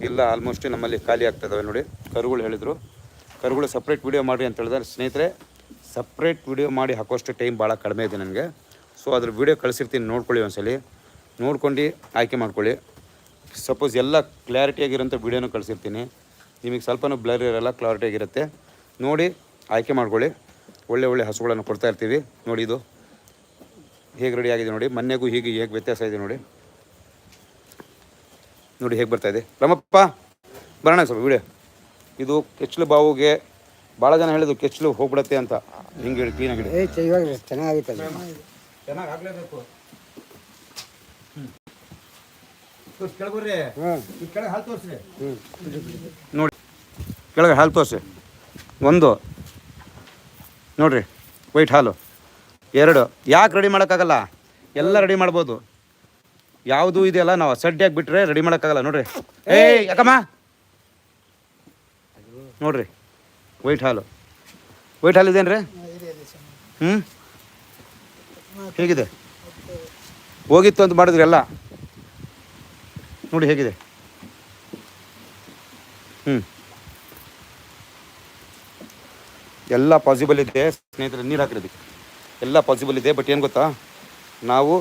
ಇಲ್ಲ ಆಲ್ಮೋಸ್ಟ್ ನಮ್ಮಲ್ಲಿ ಖಾಲಿ ಆಗ್ತದವೆ ನೋಡಿ. ಕರುಗಳು ಹೇಳಿದರು. ಕರುಗಳು ಸಪ್ರೇಟ್ ವೀಡಿಯೋ ಮಾಡಿ ಅಂತ ಹೇಳಿದ್ರೆ. ಸ್ನೇಹಿತರೆ ಸಪ್ರೇಟ್ ವೀಡಿಯೋ ಮಾಡಿ ಹಾಕೋಷ್ಟು ಟೈಮ್ ಭಾಳ ಕಡಿಮೆ ಇದೆ ನನಗೆ. ಸೊ ಅದ್ರ ವಿಡಿಯೋ ಕಳಿಸಿರ್ತೀನಿ, ನೋಡ್ಕೊಳ್ಳಿ ಒಂದ್ಸಲಿ. ನೋಡ್ಕೊಂಡು ಆಯ್ಕೆ ಮಾಡ್ಕೊಳ್ಳಿ. ಸಪೋಸ್ ಎಲ್ಲ ಕ್ಲಾರಿಟಿಯಾಗಿರೋಂಥ ವೀಡಿಯೋನು ಕಳಿಸಿರ್ತೀನಿ. ನಿಮಗೆ ಸ್ವಲ್ಪನೂ ಬ್ಲರ್ ಇರಲ್ಲ ಕ್ಲಾರಿಟಿಯಾಗಿರುತ್ತೆ ನೋಡಿ, ಆಯ್ಕೆ ಮಾಡ್ಕೊಳ್ಳಿ. ಒಳ್ಳೆ ಒಳ್ಳೆ ಹಸುಗಳನ್ನು ಕೊಡ್ತಾ ಇರ್ತೀವಿ. ನೋಡಿ ಇದು. ಹೇಗೆ ರೆಡಿ ಆಗಿದೆ ನೋಡಿ. ಮೊನ್ನೆಗೂ ಹೀಗೆ ಹೇಗೆ ವ್ಯತ್ಯಾಸ ಇದೆ ನೋಡಿ. ನೋಡಿ ಹೇಗೆ ಬರ್ತಾ ಇದೆ. ರಮಪ್ಪ, ಬರೋಣ ಸ್ವಲ್ಪ ವಿಡಿಯೋ ಇದು ಕೆಚ್ಚಲು ಬಾವುಗೆ ಭಾಳ ಜನ ಹೇಳಿದ್ರು ಕೆಚ್ಚಲು ಹೋಗ್ಬಿಡತ್ತೆ ಅಂತ. ಹಿಂಗೆ ಹೇಳಿ ಕ್ಲೀನಾಗಿ ಹೇಳಿ. ಏ ಇವಾಗ ಚೆನ್ನಾಗೈತೆ ಅದು. ಚೆನ್ನಾಗಿ ಆಗಲೇಬೇಕು. ಕೆಳಗ್ರಿ ಹಾಂ ಕೆಳಗೆ ಹಾಲು ತೋರ್ಸಿ ನೋಡಿ ಕೆಳಗೆ ಹಾಲು ತೋರಿಸಿ. ಒಂದು ನೋಡ್ರಿ ವೈಟ್ ಹಾಲು. ಎರಡು ಯಾಕೆ ರೆಡಿ ಮಾಡೋಕ್ಕಾಗಲ್ಲ? ಎಲ್ಲ ರೆಡಿ ಮಾಡ್ಬೋದು. ಯಾವುದು ಇದೆಯಲ್ಲ ನಾವು ಸಡ್ಡಿಯಾಗಿ ಬಿಟ್ಟರೆ ರೆಡಿ ಮಾಡೋಕ್ಕಾಗಲ್ಲ ನೋಡ್ರಿ. ಏಯ್ ಯಾಕಮ್ಮ ನೋಡ್ರಿ. ವೈಟ್ ಹಾಲು ವೈಟ್ ಹಾಲು ಇದೇನ್ರಿ? ಹ್ಞೂ ಹೇಗಿದೆ? ಹೋಗಿತ್ತು ಅಂತ ಮಾಡಿದ್ರಿ ಎಲ್ಲ ನೋಡಿ ಹೇಗಿದೆ. ಹ್ಞೂ ಎಲ್ಲ ಪಾಸಿಬಲ್ ಇದೆ ಸ್ನೇಹಿತರೆ ನೀರು ಹಾಕಿರೋದಕ್ಕೆ ಎಲ್ಲ ಪಾಸಿಬಲ್ ಇದೆ ಬಟ್ ಏನು ಗೊತ್ತಾ? ನಾವು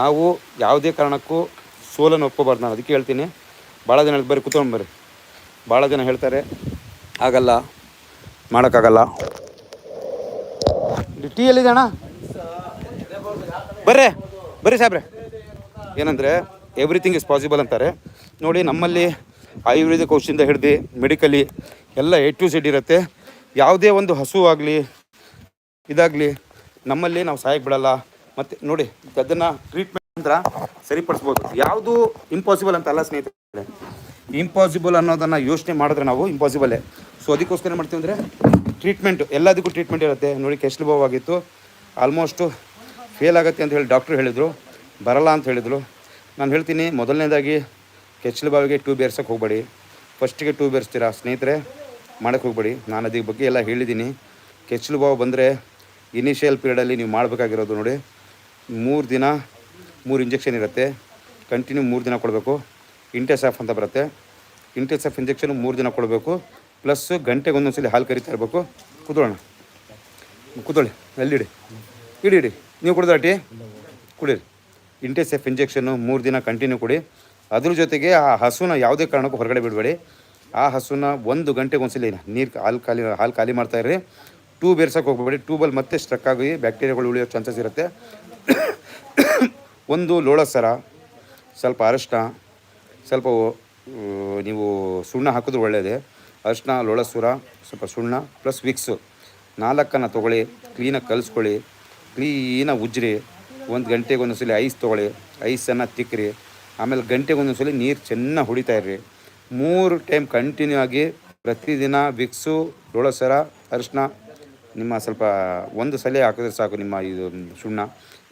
ನಾವು ಯಾವುದೇ ಕಾರಣಕ್ಕೂ ಸೋಲನ್ನು ಒಪ್ಪಬಾರ್ದು ನಾನು. ಅದಕ್ಕೆ ಹೇಳ್ತೀನಿ. ಭಾಳ ಜನ ಬರೀ ಕೂತ್ಕೊಂಡು ಬರ್ರಿ. ಭಾಳ ಜನ ಹೇಳ್ತಾರೆ ಆಗಲ್ಲ ಮಾಡೋಕ್ಕಾಗಲ್ಲ. ಟೀ ಎಲ್ಲಿದೆ ಅಣ್ಣ ಬರ್ರಿ ಬರ್ರಿ ಸಾಬ್ರೆ ಏನಂದರೆ ಎವ್ರಿಥಿಂಗ್ ಇಸ್ ಪಾಸಿಬಲ್ ಅಂತಾರೆ. ನೋಡಿ ನಮ್ಮಲ್ಲಿ ಆಯುರ್ವೇದಿಕ್ ಔಷಧಿಯಿಂದ ಹಿಡ್ದು ಮೆಡಿಕಲಿ ಎಲ್ಲ ಎ ಟು ಸೆಡ್ ಇರುತ್ತೆ. ಯಾವುದೇ ಒಂದು ಹಸು ಆಗಲಿ ಇದಾಗಲಿ ನಮ್ಮಲ್ಲಿ ನಾವು ಸಹಾಯಕ್ಕೆ ಬಿಡಲ್ಲ. ಮತ್ತು ನೋಡಿ ಅದನ್ನು ಟ್ರೀಟ್ಮೆಂಟ್ ಅಂದ್ರೆ ಸರಿಪಡಿಸ್ಬೋದು. ಯಾವುದು ಇಂಪಾಸಿಬಲ್ ಅಂತ ಅಲ್ಲ ಸ್ನೇಹಿತರೆ. ಇಂಪಾಸಿಬಲ್ ಅನ್ನೋದನ್ನು ಯೋಚನೆ ಮಾಡಿದ್ರೆ ನಾವು ಇಂಪಾಸಿಬಲೇ ಸೊ ಅದಕ್ಕೋಸ್ಕರ ಏನು ಮಾಡ್ತೀವಿ ಅಂದರೆ ಟ್ರೀಟ್ಮೆಂಟ್ ಎಲ್ಲದಕ್ಕೂ ಟ್ರೀಟ್ಮೆಂಟ್ ಇರುತ್ತೆ. ನೋಡಿ ಕೆಸ್ಲು ಆಗಿತ್ತು. ಆಲ್ಮೋಸ್ಟು ಫೇಲ್ ಆಗುತ್ತೆ ಅಂತ ಹೇಳಿ ಡಾಕ್ಟ್ರು ಹೇಳಿದರು. ಬರಲ್ಲ ಅಂತ ಹೇಳಿದರು. ನಾನು ಹೇಳ್ತೀನಿ, ಮೊದಲನೇದಾಗಿ ಕೆಚ್ಚಲು ಬಾವಿಗೆ ಟ್ಯೂಬ್ ಏರ್ಸೋಕ್ಕೆ ಹೋಗಬೇಡಿ. ಫಸ್ಟಿಗೆ ಟ್ಯೂಬ್ ಏರಿಸ್ತೀರಾ? ಸ್ನೇಹಿತರೆ ಮಾಡೋಕ್ಕೆ ಹೋಗಬೇಡಿ. ನಾನು ಅದಕ್ಕೆ ಬಗ್ಗೆ ಎಲ್ಲ ಹೇಳಿದ್ದೀನಿ. ಕೆಚ್ಚಲು ಬಾವು ಬಂದರೆ ಇನಿಷಿಯಲ್ ಪೀರಿಯಡಲ್ಲಿ ನೀವು ಮಾಡಬೇಕಾಗಿರೋದು ನೋಡಿ. ಮೂರು ದಿನ, ಮೂರು ಇಂಜೆಕ್ಷನ್ ಇರುತ್ತೆ. ಕಂಟಿನ್ಯೂ ಮೂರು ದಿನ ಕೊಡಬೇಕು. ಇಂಟೆಸಾಫ್ ಅಂತ ಬರುತ್ತೆ. ಇಂಟೆಸಾಫ್ ಇಂಜೆಕ್ಷನ್ ಮೂರು ದಿನ ಕೊಡಬೇಕು. ಪ್ಲಸ್ ಗಂಟೆಗೆ ಹಾಲು ಕರಿತಾ ಇರಬೇಕು. ಕುದೋಣ ಕುದೋಳಿ ಎಲ್ಲಿಡಿ ಇಡಿ. ಇಡಿ ನೀವು ಕುಡಿದ ಟೀ ಕುಡೀರಿ ಇಂಟೆಸೆಫ್ ಇಂಜೆಕ್ಷನ್ನು ಮೂರು ದಿನ ಕಂಟಿನ್ಯೂ ಕೊಡಿ. ಅದ್ರ ಜೊತೆಗೆ ಆ ಹಸುನ ಯಾವುದೇ ಕಾರಣಕ್ಕೂ ಹೊರಗಡೆ ಬಿಡಬೇಡಿ. ಆ ಹಸುನ ಒಂದು ಗಂಟೆಗೆ ಒಂದ್ಸಲಿ ನೀರು ಹಾಲು ಖಾಲಿ ಹಾಲು ಖಾಲಿ ಮಾಡ್ತಾ ಇರ್ರಿ ಟ್ಯೂಬ್ ಹೋಗ್ಬೇಡಿ ಹೋಗಬೇಡಿ. ಟ್ಯೂಬಲ್ಲಿ ಮತ್ತೆ ಸ್ಟ್ರಕ್ ಆಗಿ ಬ್ಯಾಕ್ಟೀರಿಯಾಗಳು ಉಳಿಯೋ ಚಾನ್ಸಸ್ ಇರುತ್ತೆ. (coughs) ಒಂದು ಲೋಳಸರ ಸ್ವಲ್ಪ ಅರಶಿನ ಸ್ವಲ್ಪ ನೀವು ಸುಣ್ಣ ಹಾಕಿದ್ರೆ ಒಳ್ಳೆಯದೇ ಅರಿಶಿನ ಲೊಳಸುರ, ಸ್ವಲ್ಪ ಸುಣ್ಣ ಪ್ಲಸ್ ವಿಕ್ಸು. ನಾಲ್ಕನ್ನು ತೊಗೊಳ್ಳಿ, ಕ್ಲೀನಾಗಿ ಕಲಿಸ್ಕೊಳ್ಳಿ. ಕ್ಲೀನಾಗಿ ಉಜ್ರಿ. ಒಂದು ಗಂಟೆಗೆ ಸಲ ಐಸ್ ತೊಗೊಳ್ಳಿ. ಐಸನ್ನು ತಿಕ್ಕಿರಿ ಆಮೇಲೆ ಗಂಟೆಗೆ ಸಲ ನೀರು ಚೆನ್ನಾಗಿ ಹೊಡಿತಾ ಇರ್ರಿ. ಮೂರು ಟೈಮ್ ಕಂಟಿನ್ಯೂ ಆಗಿ ಪ್ರತಿದಿನ ವಿಕ್ಸು, ಲೊಳಸರ ಅರಿಶಿನ ನಿಮ್ಮ ಸ್ವಲ್ಪ ಒಂದು ಸಲ ಹಾಕಿದ್ರೆ ಸಾಕು ನಿಮ್ಮ ಇದು, ಸುಣ್ಣ.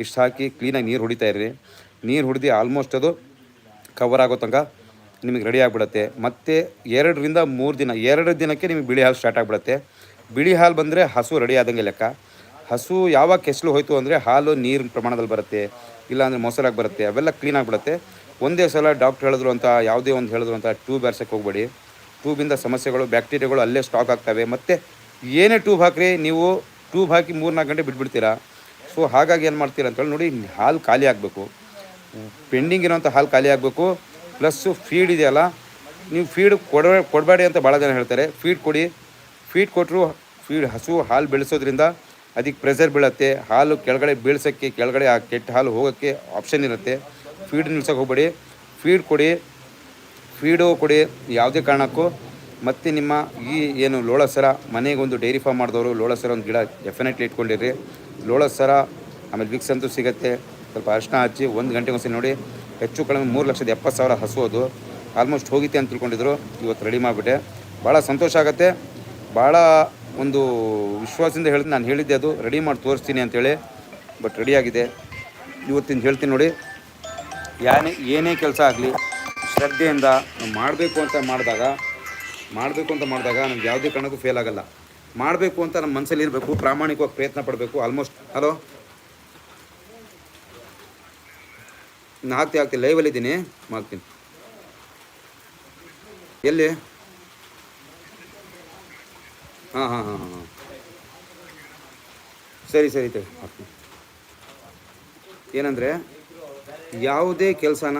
ಇಷ್ಟು ಹಾಕಿ ಕ್ಲೀನಾಗಿ ನೀರು ಹೊಡಿತಾ ಇರ್ರಿ. ನೀರು ಹೊಡೆದು ಆಲ್ಮೋಸ್ಟ್ ಅದು ಕವರ್ ಆಗೋ ತನಕ ನಿಮಗೆ ರೆಡಿ ಆಗಿಬಿಡುತ್ತೆ. ಮತ್ತು ಎರಡರಿಂದ ಮೂರು ದಿನ, ಎರಡು ದಿನಕ್ಕೆ ನಿಮಗೆ ಬಿಳಿ ಹಾಲು ಸ್ಟಾರ್ಟ್ ಆಗಿಬಿಡುತ್ತೆ. ಬಿಳಿ ಹಾಲು ಬಂದರೆ ಹಸು ರೆಡಿ ಆದಂಗೆ ಲೆಕ್ಕ. ಹಸು ಯಾವಾಗ ಕೆಸಲು ಹೋಯಿತು ಅಂದರೆ ಹಾಲು ನೀರಿನ ಪ್ರಮಾಣದಲ್ಲಿ ಬರುತ್ತೆ, ಇಲ್ಲಾಂದರೆ ಮೊಸರಾಗಿ ಬರುತ್ತೆ, ಅವೆಲ್ಲ ಕ್ಲೀನ್ ಆಗಿಬಿಡುತ್ತೆ. ಒಂದೇ ಸಲ ಡಾಕ್ಟ್ರ್ ಹೇಳಿದ್ರು ಅಂತ, ಯಾವುದೇ ಒಂದು ಹೇಳಿದ್ರು ಅಂತ ಟ್ಯೂಬ್ ಏರ್ಸಕ್ಕೆ ಹೋಗಬೇಡಿ. ಟ್ಯೂಬಿಂದ ಸಮಸ್ಯೆಗಳು ಬ್ಯಾಕ್ಟೀರಿಯಾಗಳು ಅಲ್ಲೇ ಸ್ಟಾಕ್ ಆಗ್ತವೆ. ಮತ್ತು ಏನೇ ಟ್ಯೂಬ್ ಹಾಕ್ರಿ, ನೀವು ಟ್ಯೂಬ್ ಹಾಕಿ ಮೂರು ನಾಲ್ಕು ಗಂಟೆ ಬಿಟ್ಬಿಡ್ತೀರಾ. ಸೊ ಹಾಗಾಗಿ ಏನು ಮಾಡ್ತೀರಾ ಅಂತೇಳಿ ನೋಡಿ, ಹಾಲು ಖಾಲಿ ಆಗಬೇಕು. ಪೆಂಡಿಂಗ್ ಇರೋಂಥ ಹಾಲು ಖಾಲಿ ಆಗಬೇಕು. ಪ್ಲಸ್ಸು ಫೀಡ್ ಇದೆಯಲ್ಲ, ನೀವು ಫೀಡ್ ಕೊಡ ಕೊಡಬೇಡಿ ಅಂತ ಭಾಳ ಜನ ಹೇಳ್ತಾರೆ. ಫೀಡ್ ಕೊಡಿ. ಫೀಡ್ ಕೊಟ್ಟರು ಫೀಡ್ ಹಸು, ಹಾಲು ಬೆಳೆಸೋದ್ರಿಂದ ಅದಕ್ಕೆ ಪ್ರೆಷರ್ ಬೀಳುತ್ತೆ. ಹಾಲು ಕೆಳಗಡೆ ಬೀಳ್ಸೋಕ್ಕೆ, ಕೆಳಗಡೆ ಆ ಕೆಟ್ಟ ಹಾಲು ಹೋಗೋಕ್ಕೆ ಆಪ್ಷನ್ ಇರುತ್ತೆ. ಫೀಡ್ ನಿಲ್ಸೋಕೆ ಹೋಗಬೇಡಿ. ಫೀಡ್ ಕೊಡಿ. ಫೀಡು ಕೊಡಿ. ಯಾವುದೇ ಕಾರಣಕ್ಕೂ. ಮತ್ತು ನಿಮ್ಮ ಈ ಏನು ಲೋಳಸರ, ಮನೆಗೆ ಒಂದು ಡೈರಿ ಫಾರ್ಮ್ ಮಾಡಿದವರು ಲೋಳಸರ ಒಂದು ಗಿಡ ಡೆಫಿನೆಟ್ಲಿ ಇಟ್ಕೊಂಡಿರಿ ಲೋಳಸರ ಆಮೇಲೆ ವಿಕ್ಸ್ ಅಂತೂ ಸಿಗುತ್ತೆ. ಸ್ವಲ್ಪ ಅರಿಶಿನ ಹಚ್ಚಿ ಒಂದು ಗಂಟೆಗೆ ಒಂದ್ಸಲ ನೋಡಿ. ಹೆಚ್ಚು ಕಡಿಮೆ ಮೂರು ಲಕ್ಷದ ಎಪ್ಪತ್ತು ಸಾವಿರ ಹಸು ಅದು ಆಲ್ಮೋಸ್ಟ್ ಹೋಗಿತ್ತೆ ಅಂತ ತಿಳ್ಕೊಂಡಿದ್ರು. ಇವತ್ತು ರೆಡಿ ಮಾಡಿಬಿಟ್ಟೆ. ಭಾಳ ಸಂತೋಷ ಆಗುತ್ತೆ. ಭಾಳ ಒಂದು ವಿಶ್ವಾಸದಿಂದ ಹೇಳಿದ್ ನಾನು ಹೇಳಿದ್ದೆ ಅದು. ರೆಡಿ ಮಾಡಿ ತೋರಿಸ್ತೀನಿ ಅಂತೇಳಿ. ಬಟ್ ರೆಡಿಯಾಗಿದೆ ಇವತ್ತಿನ ಹೇಳ್ತೀನಿ ನೋಡಿ. ಯಾನೇ, ಏನೇ ಕೆಲಸ ಆಗಲಿ, ಶ್ರದ್ಧೆಯಿಂದ ಮಾಡಬೇಕು ಅಂತ ಮಾಡಿದಾಗ, ಮಾಡಬೇಕು ಅಂತ ಮಾಡಿದಾಗ ನಮ್ಗೆ ಯಾವುದೇ ಕಾರಣಕ್ಕೂ ಫೇಲ್ ಆಗಲ್ಲ. ಮಾಡಬೇಕು ಅಂತ ನಮ್ಮ ಮನಸ್ಸಲ್ಲಿ ಇರಬೇಕು, ಪ್ರಾಮಾಣಿಕವಾಗಿ ಪ್ರಯತ್ನ ಪಡಬೇಕು ಆಲ್ಮೋಸ್ಟ್ ಹಲೋ ಹಾಕ್ತಿ ಹಾಕ್ತಿ ಲೈವಲ್ಲಿ ಇದ್ದೀನಿ. ಮಾಡ್ತೀನಿ ಎಲ್ಲಿ? ಹಾಂ ಹಾಂ ಹಾಂ ಹಾಂ ಸರಿ ಸರಿ ಸರಿ ಹಾಕ್ತೀನಿ ಏನಂದರೆ, ಯಾವುದೇ ಕೆಲಸನ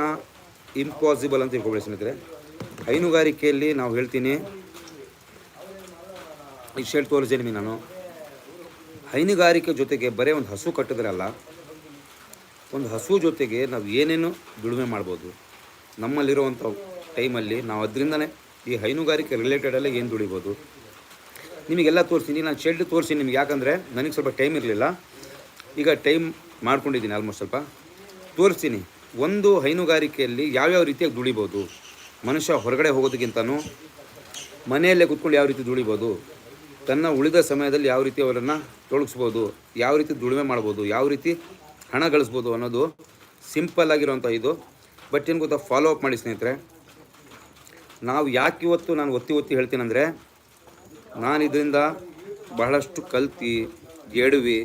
ಇಂಪಾಸಿಬಲ್ ಅಂತ ತಿಳ್ಕೊಬೇಡಿ ಸ್ನೇಹಿತರೆ. ಹೈನುಗಾರಿಕೆಯಲ್ಲಿ ನಾವು ಹೇಳ್ತೀನಿ. ಇಷ್ಟು ಹೇಳಿ ತೋರಿಸಿದ್ದೀನಿ ನಾನು. ಹೈನುಗಾರಿಕೆ ಜೊತೆಗೆ ಬರೀ ಒಂದು ಹಸು ಕಟ್ಟಿದ್ರೆ ಅಲ್ಲ ಒಂದು ಹಸು ಜೊತೆಗೆ ನಾವು ಏನೇನು ದುಡಿಮೆ ಮಾಡ್ಬೋದು, ನಮ್ಮಲ್ಲಿರುವಂಥ ಟೈಮಲ್ಲಿ ನಾವು ಅದರಿಂದನೇ ಈ ಹೈನುಗಾರಿಕೆ ರಿಲೇಟೆಡಲ್ಲೇ ಏನು ದುಡಿಬೋದು. ನಿಮಗೆಲ್ಲ ತೋರಿಸ್ತೀನಿ ನಾನು ಶೆಡ್ ತೋರಿಸಿ ನಿಮ್ಗೆ. ಯಾಕಂದರೆ ನನಗೆ ಸ್ವಲ್ಪ ಟೈಮ್ ಇರಲಿಲ್ಲ. ಈಗ ಟೈಮ್ ಮಾಡ್ಕೊಂಡಿದ್ದೀನಿ ಆಲ್ಮೋಸ್ಟ್ ಸ್ವಲ್ಪ. ತೋರಿಸ್ತೀನಿ ಒಂದು ಹೈನುಗಾರಿಕೆಯಲ್ಲಿ ಯಾವ್ಯಾವ ರೀತಿಯಾಗಿ ದುಡಿಬೋದು, ಮನುಷ್ಯ ಹೊರಗಡೆ ಹೋಗೋದಕ್ಕಿಂತನೂ, ಮನೆಯಲ್ಲೇ ಕೂತ್ಕೊಂಡು ಯಾವ ರೀತಿ ದುಡಿಬೋದು, ತನ್ನ ಉಳಿದ ಸಮಯದಲ್ಲಿ ಯಾವ ರೀತಿ ಅವರನ್ನು ತೊಡಗಿಸ್ಬೋದು, ಯಾವ ರೀತಿ ದುಡಿಮೆ ಮಾಡ್ಬೋದು, ಯಾವ ರೀತಿ ಹಣ ಗಳಿಸ್ಬೋದು ಅನ್ನೋದು ಸಿಂಪಲ್ ಆಗಿರೋಂಥ ಇದು. ಬಟ್ ಏನು ಗೊತ್ತಾ ಫಾಲೋ ಅಪ್ ಮಾಡಿ ಸ್ನೇಹಿತರೆ. ನಾವು ಯಾಕೆ ಇವತ್ತು ನಾನು ಒತ್ತಿ ಒತ್ತಿ ಹೇಳ್ತೀನಂದರೆ, ನಾನು ಇದರಿಂದ ಬಹಳಷ್ಟು ಕಲ್ತಿ ಎಡವಿ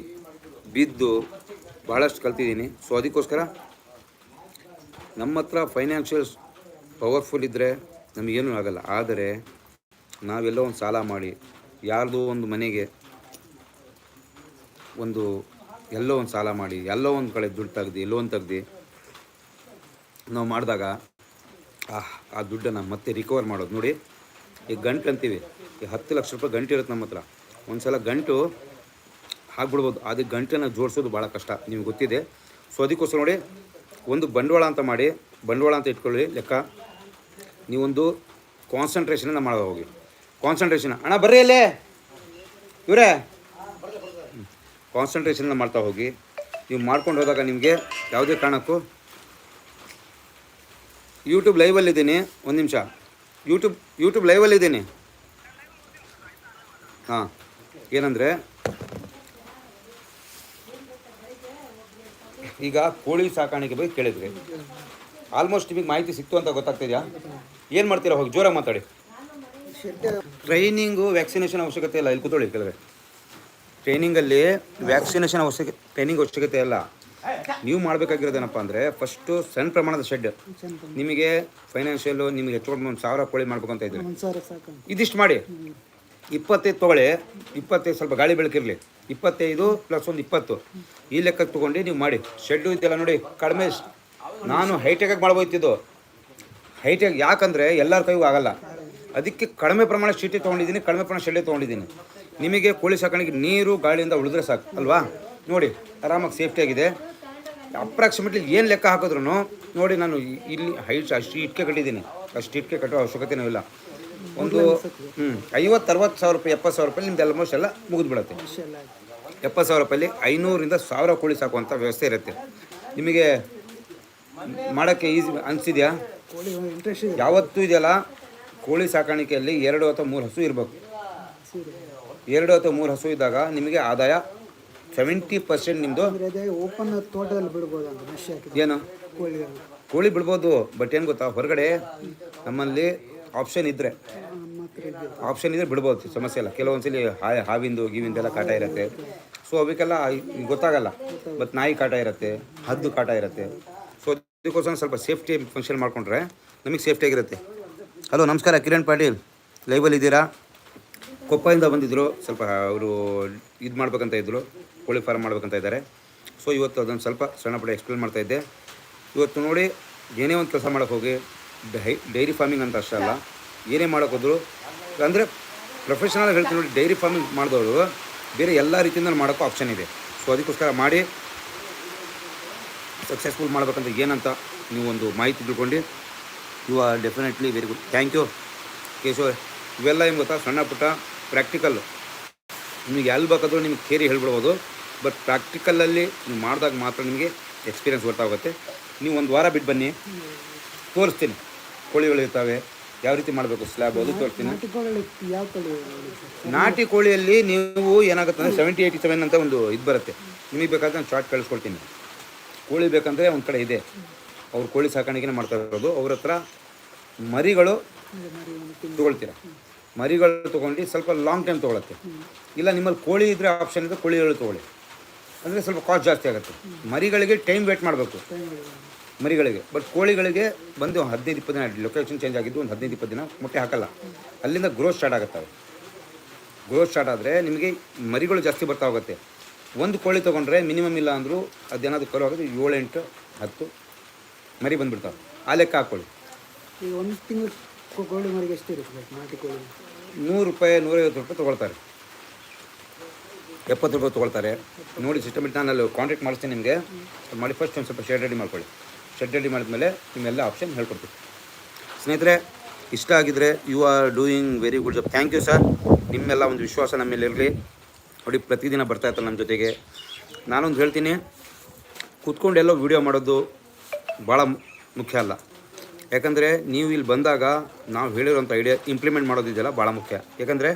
ಬಿದ್ದು ಬಹಳಷ್ಟು ಕಲ್ತಿದ್ದೀನಿ. ಸೊ ಅದಕ್ಕೋಸ್ಕರ ನಮ್ಮ ಹತ್ರ ಫೈನಾನ್ಷಿಯಲ್ ಪವರ್ಫುಲ್ ಇದ್ದರೆ ನಮಗೇನೂ ಆಗಲ್ಲ. ಆದರೆ ನಾವೆಲ್ಲೋ ಒಂದು ಸಾಲ ಮಾಡಿ, ಯಾರ್ದೋ ಒಂದು ಮನೆಗೆ ಒಂದು ಎಲ್ಲೋ ಒಂದು ಸಾಲ ಮಾಡಿ, ಎಲ್ಲೋ ಒಂದು ಕಡೆ ದುಡ್ಡು ತೆಗ್ದು, ಎಲ್ಲೋ ಒಂದು ತೆಗ್ದು ನಾವು ಮಾಡಿದಾಗ ಆ ದುಡ್ಡನ್ನು ಮತ್ತೆ ರಿಕವರ್ ಮಾಡೋದು. ನೋಡಿ, ಈ ಗಂಟು ಅಂತೀವಿ, ಈ ಹತ್ತು ಲಕ್ಷ ರೂಪಾಯಿ ಗಂಟು ಇರುತ್ತೆ ನಮ್ಮ ಹತ್ರ ಒಂದು ಸಲ ಗಂಟು ಆಗ್ಬಿಡ್ಬೋದು. ಅದು ಗಂಟನ್ನು ಜೋಡಿಸೋದು ಭಾಳ ಕಷ್ಟ. ನಿಮ್ಗೆ ಗೊತ್ತಿದೆ. ಸೊ, ಅದಕ್ಕೋಸ್ಕರ ನೋಡಿ, ಒಂದು ಬಂಡವಾಳ ಅಂತ ಮಾಡಿ, ಬಂಡವಾಳ ಅಂತ ಇಟ್ಕೊಳ್ಳಿ. ಲೆಕ್ಕ, ನೀವೊಂದು ಕಾನ್ಸಂಟ್ರೇಷನನ್ನು ಮಾಡೋದು ಹೋಗಿ. ಕಾನ್ಸಂಟ್ರೇಷನ್ ಅಣ್ಣ, ಬರ್ರಿ ಅಲ್ಲೇ. ಇವರೇ. ಕಾನ್ಸಂಟ್ರೇಷನ್ನ ಮಾಡ್ತಾ ಹೋಗಿ. ನೀವು ಮಾಡ್ಕೊಂಡು ಹೋದಾಗ ನಿಮಗೆ ಯಾವುದೇ ಕಾರಣಕ್ಕೂ ಯೂಟ್ಯೂಬ್ ಲೈವಲ್ಲಿದ್ದೀನಿ ಒಂದು ನಿಮಿಷ. ಯೂಟ್ಯೂಬ್ ಯೂಟ್ಯೂಬ್ ಲೈವಲ್ಲಿದ್ದೀನಿ ಹಾಂ. ಏನಂದರೆ ಈಗ ಕೋಳಿ ಸಾಕಾಣಿಕೆ ಬಗ್ಗೆ ಕೇಳಿದ್ರಿ ಆಲ್ಮೋಸ್ಟ್ ನಿಮಗೆ ಮಾಹಿತಿ ಸಿಕ್ತು ಅಂತ ಗೊತ್ತಾಗ್ತಿದ್ಯಾ ಏನು ಮಾಡ್ತೀರಾ? ಹೋಗಿ ಜೋರಾಗಿ ಮಾತಾಡಿ. ಟ್ರೈನಿಂಗು ವ್ಯಾಕ್ಸಿನೇಷನ್ ಅವಶ್ಯಕತೆ ಇಲ್ಲ. ಇಲ್ಲಿ ಕೂತ್ಕೊಳ್ಳಿ ಕೆಳಗೆ ಟ್ರೈನಿಂಗಲ್ಲಿ ವ್ಯಾಕ್ಸಿನೇಷನ್ ಅವಶ್ಯಕ ಟ್ರೈನಿಂಗ್ ಅವಶ್ಯಕತೆ ಇಲ್ಲ. ನೀವು ಮಾಡಬೇಕಾಗಿರೋದೇನಪ್ಪ ಅಂದರೆ ಫಸ್ಟು ಸಣ್ಣ ಪ್ರಮಾಣದ ಶೆಡ್. ನಿಮಗೆ ಫೈನಾನ್ಷಿಯಲ್ ನಿಮಗೆ ಹೆಚ್ಚು ಒಂದು ಸಾವಿರ ಕೋಳಿ ಮಾಡ್ಬೇಕು ಅಂತ ಇದ್ದೀರಿ ಇದಿಷ್ಟು ಮಾಡಿ. ಇಪ್ಪತ್ತೈದು ತೊಗೊಳ್ಳಿ. ಇಪ್ಪತ್ತೈದು ಸ್ವಲ್ಪ ಗಾಳಿ ಬೆಳಕಿರಲಿ. ಇಪ್ಪತ್ತೈದು ಪ್ಲಸ್ ಒಂದು ಇಪ್ಪತ್ತು. ಈ ಲೆಕ್ಕಕ್ಕೆ ತೊಗೊಂಡು ನೀವು ಮಾಡಿ. ಶೆಡ್ಡು ಇದೆಲ್ಲ ನೋಡಿ ಕಡಿಮೆ ನಾನು ನಾನು ಹೈಟೆಕಾಗಿ ಮಾಡ್ಬೋಯ್ತಿದ್ದು ಹೈಟೆಕ್ ಯಾಕಂದರೆ ಎಲ್ಲರ ಕೈಗೂ ಆಗಲ್ಲ. ಅದಕ್ಕೆ ಕಡಿಮೆ ಪ್ರಮಾಣ ಶೀಟಿ ತೊಗೊಂಡಿದ್ದೀನಿ ಕಡಿಮೆ ಪ್ರಮಾಣ ಶೆಡ್ಡೆ ತೊಗೊಂಡಿದ್ದೀನಿ. ನಿಮಗೆ ಕೋಳಿ ಸಾಕಾಣಿಕೆ ನೀರು, ಗಾಳಿಯಿಂದ ಉಳಿದ್ರೆ ಸಾಕು, ಅಲ್ವಾ? ನೋಡಿ, ಆರಾಮಾಗಿ ಸೇಫ್ಟಿಯಾಗಿದೆ ಅಪ್ರಾಕ್ಸಿಮೇಟ್ಲಿ ಏನು ಲೆಕ್ಕ ಹಾಕಿದ್ರು ನೋಡಿ ನಾನು ಇಲ್ಲಿ ಹೈಟ್ ಅಷ್ಟು ಇಟ್ಕೆ ಕಟ್ಟಿದ್ದೀನಿ. ಅಷ್ಟು ಇಟ್ಕೆ ಕಟ್ಟೋ ಅವಶ್ಯಕತೆನೂ ಇಲ್ಲ. ಒಂದು ಹ್ಞೂ ಐವತ್ತು, ಅರವತ್ತು ಸಾವಿರ ರೂಪಾಯಿ, ಎಪ್ಪತ್ತು ಸಾವಿರ ರೂಪಾಯಿ ನಿಮ್ದು ಆಲ್ಮೋಸ್ಟ್ ಎಲ್ಲ ಮುಗಿದ್ಬಿಡುತ್ತೆ. ಎಪ್ಪತ್ತು ಸಾವಿರ ರೂಪಾಯಲ್ಲಿ ಐನೂರಿಂದ ಸಾವಿರ ಕೋಳಿ ಸಾಕುವಂಥ ವ್ಯವಸ್ಥೆ ಇರುತ್ತೆ. ನಿಮಗೆ ಮಾಡೋಕ್ಕೆ ಈಸಿ ಅನಿಸಿದೆಯಾ? ಯಾವತ್ತೂ ಇದೆಯಲ್ಲ, ಕೋಳಿ ಸಾಕಾಣಿಕೆಯಲ್ಲಿ ಎರಡು ಅಥವಾ ಮೂರು ಹಸು ಇರಬೇಕು. ಎರಡು ಅಥವಾ ಮೂರು ಹಸು ಇದ್ದಾಗ ನಿಮಗೆ ಆದಾಯ ಸೆವೆಂಟಿ ಪರ್ಸೆಂಟ್ ನಿಮ್ಮದು ಓಪನ್ ತೋಟದಲ್ಲಿ ಬಿಡ್ಬೋದು ಏನು? ಕೋಳಿ ಬಿಡ್ಬೋದು ಬಟ್ ಏನು ಗೊತ್ತಾ? ಹೊರಗಡೆ ನಮ್ಮಲ್ಲಿ ಆಪ್ಷನ್ ಇದ್ದರೆ ಆಪ್ಷನ್ ಇದ್ರೆ ಬಿಡ್ಬೋದು ಸಮಸ್ಯೆ ಇಲ್ಲ. ಕೆಲವೊಂದ್ಸಲಿ ಹಾ ಹಾವಿಂದು ಗೀವಿಂದೆಲ್ಲ ಕಾಟ ಇರುತ್ತೆ. ಸೊ ಅವಕ್ಕೆಲ್ಲ ಗೊತ್ತಾಗಲ್ಲ. ಬಟ್ ನಾಯಿ ಕಾಟ ಇರುತ್ತೆ ಹದ್ದು ಕಾಟ ಇರುತ್ತೆ. ಸೊ ಅದಕ್ಕೋಸ್ಕರ ಸ್ವಲ್ಪ ಸೇಫ್ಟಿ ಫಂಕ್ಷನ್ ಮಾಡಿಕೊಂಡ್ರೆ ನಮಗೆ ಸೇಫ್ಟಿಯಾಗಿರುತ್ತೆ ಹಲೋ ನಮಸ್ಕಾರ ಕಿರಣ್ ಪಾಟೀಲ್. ಲೈವಲ್ಲಿ ಇದ್ದೀರಾ? ಕೊಪ್ಪದಿಂದ ಬಂದಿದ್ದರು ಸ್ವಲ್ಪ ಅವರು ಇದು ಮಾಡ್ಬೇಕಂತ ಇದ್ದರು ಕೋಳಿ ಫಾರ್ಮ್ ಮಾಡ್ಬೇಕಂತ ಇದ್ದಾರೆ. ಸೊ ಇವತ್ತು ಅದನ್ನು ಸ್ವಲ್ಪ ಸಣ್ಣ ಪುಟ್ಟ ಎಕ್ಸ್ಪ್ಲೇನ್ ಮಾಡ್ತಾ ಇದ್ದೆ. ಇವತ್ತು ನೋಡಿ, ಏನೇ ಒಂದು ಕೆಲಸ ಮಾಡೋಕ್ಕೆ ಹೋಗಿ, ಡೈ, ಡೈರಿ ಫಾರ್ಮಿಂಗ್ ಅಂತ ಅಷ್ಟೇ ಅಲ್ಲ, ಏನೇ ಮಾಡೋಕ್ಕೋದ್ರು ಅಂದರೆ ಪ್ರೊಫೆಷನಲ್ ಹೇಳ್ತೀನಿ ನೋಡಿ, ಡೈರಿ ಫಾರ್ಮಿಂಗ್ ಮಾಡಿದವರು ಬೇರೆ ಎಲ್ಲ ರೀತಿಯಿಂದ ಮಾಡೋಕ್ಕೂ ಆಪ್ಷನ್ ಇದೆ. ಸೊ ಅದಕ್ಕೋಸ್ಕರ ಮಾಡಿ ಸಕ್ಸಸ್ಫುಲ್ ಮಾಡ್ಬೇಕಂತ ಏನಂತ ನೀವು ಒಂದು ಮಾಹಿತಿ ತಿಳ್ಕೊಂಡು you are definitely very good thank you Keshav ಇವೆಲ್ಲ ಏನು ಗೊತ್ತಾ? ಸಣ್ಣ ಪುಟ್ಟ ಪ್ರಾಕ್ಟಿಕಲ್ ನಿಮಗೆ ಎಲ್ಲಿ ಬೇಕಾದರೂ ನಿಮಗೆ ಕೇರಿ ಹೇಳ್ಬಿಡ್ಬೋದು. ಬಟ್ ಪ್ರಾಕ್ಟಿಕಲಲ್ಲಿ ನೀವು ಮಾಡಿದಾಗ ಮಾತ್ರ ನಿಮಗೆ ಎಕ್ಸ್ಪೀರಿಯನ್ಸ್ ಗೊತ್ತಾಗುತ್ತೆ. ನೀವು ಒಂದು ವಾರ ಬಿಟ್ಟು ಬನ್ನಿ. ತೋರಿಸ್ತೀನಿ. ಕೋಳಿಗಳು ಇರ್ತವೆ. ಯಾವ ರೀತಿ ಮಾಡಬೇಕು ಸ್ಲ್ಯಾಬ್ ಅದು ತೋರಿಸ್ತೀನಿ. ನಾಟಿ ಕೋಳಿಯಲ್ಲಿ ನೀವು ಏನಾಗುತ್ತೆ ಅಂದರೆ ಸೆವೆಂಟಿ ಏಯ್ಟಿ ಸೆವೆನ್ ಅಂತ ಒಂದು ಇದು ಬರುತ್ತೆ. ನಿಮಗೆ ಬೇಕಾದ್ರೆ ನಾನು ಚಾರ್ಟ್ ಕಳಿಸ್ಕೊಡ್ತೀನಿ. ಕೋಳಿ ಬೇಕಂದರೆ ಒಂದು ಕಡೆ ಇದೆ. ಅವ್ರು ಕೋಳಿ ಸಾಕಾಣಿಕೆನೇ ಮಾಡ್ತಾ ಇರೋದು. ಅವ್ರ ಹತ್ರ ಮರಿಗಳು ತಗೊಳ್ತೀರ ಮರಿ ತೊಗೊಳ್ತೀರ? ಮರಿಗಳು ತೊಗೊಂಡು ಸ್ವಲ್ಪ ಲಾಂಗ್ ಟೈಮ್ ತೊಗೊಳತ್ತೆ. ಇಲ್ಲ ನಿಮ್ಮಲ್ಲಿ ಕೋಳಿ ಇದ್ದರೆ ಆಪ್ಷನ್ ಇದೆ, ಕೋಳಿಗಳು ತೊಗೊಳ್ಳಿ. ಅಂದರೆ ಸ್ವಲ್ಪ ಕಾಸ್ಟ್ ಜಾಸ್ತಿ ಆಗುತ್ತೆ. ಮರಿಗಳಿಗೆ ಟೈಮ್ ವೇಟ್ ಮಾಡಬೇಕು. ಮರಿಗಳಿಗೆ. ಬಟ್ ಕೋಳಿಗಳಿಗೆ ಬಂದು ಹದಿನೈದು, ಇಪ್ಪತ್ತು ದಿನ ಲೊಕೇಶನ್ ಚೇಂಜ್ ಆಗಿದ್ದು ಒಂದು ಹದಿನೈದು, ಇಪ್ಪತ್ತು ದಿನ ಮೊಟ್ಟೆ ಹಾಕಲ್ಲ. ಅಲ್ಲಿಂದ ಗ್ರೋತ್ ಸ್ಟಾರ್ಟ್ ಆಗುತ್ತೆ ಗ್ರೋತ್ ಸ್ಟಾರ್ಟ್ ಆದರೆ ನಿಮಗೆ ಮರಿಗಳು ಜಾಸ್ತಿ ಬರ್ತಾ ಹೋಗುತ್ತೆ. ಒಂದು ಕೋಳಿ ತೊಗೊಂಡ್ರೆ ಮಿನಿಮಮ್ ಇಲ್ಲ ಅಂದರೂ ಅದೇನಾದ್ರು ಕರು ಆಗೋದು ಏಳೆಂಟು, ಹತ್ತು ಮರಿ ಬಂದುಬಿಡ್ತಾವೆ. ಆ ಲೆಕ್ಕ ಹಾಕೊಳ್ಳಿ. ಒಂದು ತಿಂಗಳು ಕೋಳಿ ಮರಿಗೆ ಎಷ್ಟು ಇರುತ್ತೆ ನಾಟಿ ಕೋಳಿ? ನೂರು ರೂಪಾಯಿ, ನೂರೈವತ್ತು ರೂಪಾಯಿ ತೊಗೊಳ್ತಾರೆ. ಎಪ್ಪತ್ತು ರೂಪಾಯಿ ತೊಗೊಳ್ತಾರೆ. ನೋಡಿ ಸಿಸ್ಟಮ್ ನಾನು ಅಲ್ಲಿ ಕಾಂಟ್ಯಾಕ್ಟ್ ಮಾಡಿಸ್ತೀನಿ ನಿಮಗೆ. ಮಾಡಿ ಫಸ್ಟ್ ಒಂದು ಸ್ವಲ್ಪ ಶೆಡ್ ರೆಡಿ ಮಾಡ್ಕೊಳ್ಳಿ. ಶೆಡ್ ರೆಡಿ ಮಾಡಿದ್ಮೇಲೆ ನಿಮ್ಮೆಲ್ಲ ಆಪ್ಷನ್ ಹೇಳ್ಕೊಡ್ತೀವಿ ಸ್ನೇಹಿತರೆ, ಇಷ್ಟ ಆಗಿದ್ರೆ you are doing very good job thank you sir ನಿಮ್ಮೆಲ್ಲ ಒಂದು ವಿಶ್ವಾಸ ನಮ್ಮ ಮೇಲೆ ಇರಲಿ. ನೋಡಿ, ಪ್ರತಿದಿನ ಬರ್ತಾ ಇರ್ತಾರೆ ನಮ್ಮ ಜೊತೆಗೆ. ನಾನೊಂದು ಹೇಳ್ತೀನಿ, ಕೂತ್ಕೊಂಡು ಎಲ್ಲೋ ವೀಡಿಯೋ ಮಾಡೋದು ಭಾಳ ಮುಖ್ಯ ಅಲ್ಲ. ಯಾಕಂದರೆ ನೀವು ಇಲ್ಲಿ ಬಂದಾಗ ನಾವು ಹೇಳಿರೋಂಥ ಐಡಿಯಾ ಇಂಪ್ಲಿಮೆಂಟ್ ಮಾಡೋದಿದೆಯಲ್ಲ ಭಾಳ ಮುಖ್ಯ. ಯಾಕಂದರೆ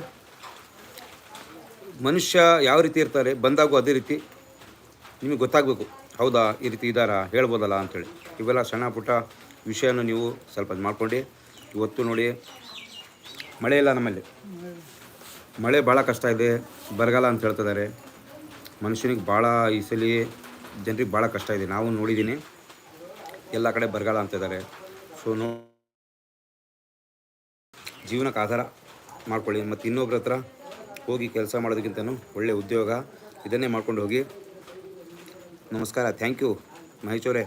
ಮನುಷ್ಯ ಯಾವ ರೀತಿ ಇರ್ತಾರೆ, ಬಂದಾಗೂ ಅದೇ ರೀತಿ ನಿಮಗೆ ಗೊತ್ತಾಗಬೇಕು, ಹೌದಾ, ಈ ರೀತಿ ಇದ್ದಾರಾ, ಹೇಳ್ಬೋದಲ್ಲ ಅಂಥೇಳಿ ಇವೆಲ್ಲ ಸಣ್ಣ ಪುಟ್ಟ ವಿಷಯನ ನೀವು ಸ್ವಲ್ಪ ಇದು ಮಾಡ್ಕೊಂಡು, ಇವತ್ತು ನೋಡಿ ಮಳೆ ಇಲ್ಲ ನಮ್ಮಲ್ಲಿ. ಮಳೆ ಭಾಳ ಕಷ್ಟ ಇದೆ, ಬರಗಾಲ ಅಂತ ಹೇಳ್ತಿದ್ದಾರೆ. ಮನುಷ್ಯನಿಗೆ ಭಾಳ ಈ ಸಲ ಜನರಿಗೆ ಭಾಳ ಕಷ್ಟ ಇದೆ. ನಾವು ನೋಡಿದ್ದೀನಿ, ಎಲ್ಲ ಕಡೆ ಬರಗಾಲ ಅಂತಿದ್ದಾರೆ ಸೊ ನೋ ಜೀವನಕ್ಕೆ ಆಧಾರ ಮಾಡ್ಕೊಳ್ಳಿ. ಮತ್ತು ಇನ್ನೊಬ್ರ ಹತ್ರ ಹೋಗಿ ಕೆಲಸ ಮಾಡೋದಕ್ಕಿಂತನೂ ಒಳ್ಳೆ ಉದ್ಯೋಗ ಇದನ್ನೇ ಮಾಡ್ಕೊಂಡು ಹೋಗಿ. ನಮಸ್ಕಾರ. ಥ್ಯಾಂಕ್ ಯು ಮಹೇಶ್ ಅವರೇ.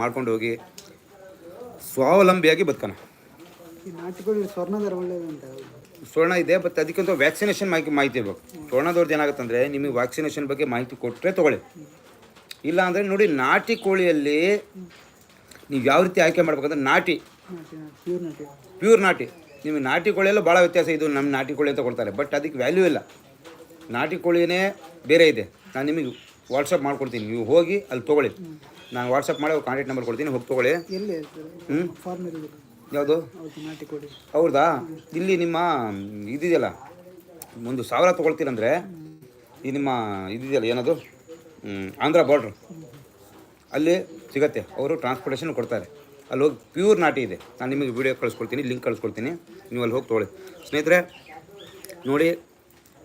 ಮಾಡ್ಕೊಂಡು ಹೋಗಿ. ಸ್ವಾವಲಂಬಿಯಾಗಿ ಬದುಕೋಣ. ಸ್ವರ್ಣ ಇದೆ ಬಟ್ ಅದಕ್ಕಿಂತ ವ್ಯಾಕ್ಸಿನೇಷನ್ ಮಾಹಿತಿ ಮಾಹಿತಿ ಇರಬೇಕು. ಸ್ವರ್ಣದವ್ರದ್ದು ಏನಾಗುತ್ತೆ ಅಂದರೆ ನಿಮಗೆ ವ್ಯಾಕ್ಸಿನೇಷನ್ ಬಗ್ಗೆ ಮಾಹಿತಿ ಕೊಟ್ಟರೆ ತೊಗೊಳ್ಳಿ. ಇಲ್ಲ ಅಂದರೆ ನೋಡಿ ನಾಟಿ ಕೋಳಿಯಲ್ಲಿ ನೀವು ಯಾವ ರೀತಿ ಆಯ್ಕೆ ಮಾಡ್ಬೇಕಂದ್ರೆ ನಾಟಿ. ಪ್ಯೂರ್ ನಾಟಿ ಪ್ಯೂರ್ ನಾಟಿ. ನಿಮಗೆ ನಾಟಿ ಕೋಳಿಯಲ್ಲೂ ಭಾಳ ವ್ಯತ್ಯಾಸ ಇದು ನಮ್ಮ ನಾಟಿ ಕೋಳಿ ಅಂತ ಕೊಡ್ತಾರೆ ಬಟ್ ಅದಕ್ಕೆ ವ್ಯಾಲ್ಯೂ ಇಲ್ಲ. ನಾಟಿ ಕೋಳಿನೇ ಬೇರೆ ಇದೆ. ನಾನು ನಿಮಗೆ ವಾಟ್ಸಪ್ ಮಾಡ್ಕೊಡ್ತೀನಿ. ನೀವು ಹೋಗಿ ಅಲ್ಲಿ ತೊಗೊಳ್ಳಿ. ನಾನು ವಾಟ್ಸಪ್ ಮಾಡಿ ಕಾಂಟ್ಯಾಕ್ಟ್ ನಂಬರ್ ಕೊಡ್ತೀನಿ ಹೋಗಿ ತೊಗೊಳ್ಳಿ. ಎಲ್ಲಿ ಹ್ಞೂ ಯಾವುದು? ಹೌದಾ ಇಲ್ಲಿ ನಿಮ್ಮ ಇದಿದೆಯಲ್ಲ ಒಂದು ಸಾವಿರ ತೊಗೊಳ್ತೀರಂದರೆ ಈ ನಿಮ್ಮ ಇದಿದೆಯಲ್ಲ ಏನದು? ಆಂಧ್ರ ಬಾರ್ಡ್ರು ಅಲ್ಲಿ ಸಿಗತ್ತೆ. ಅವರು ಟ್ರಾನ್ಸ್ಪೋರ್ಟೇಷನ್ ಕೊಡ್ತಾರೆ. ಅಲ್ಲಿ ಹೋಗಿ ಪ್ಯೂರ್ ನಾಟಿ ಇದೆ. ನಾನು ನಿಮಗೆ ವಿಡಿಯೋ ಕಳಿಸ್ಕೊಡ್ತೀನಿ ಲಿಂಕ್ ಕಳಿಸ್ಕೊಡ್ತೀನಿ. ನೀವು ಅಲ್ಲಿ ಹೋಗಿ ತೊಗೊಳ್ಳಿ. ಸ್ನೇಹಿತರೆ, ನೋಡಿ,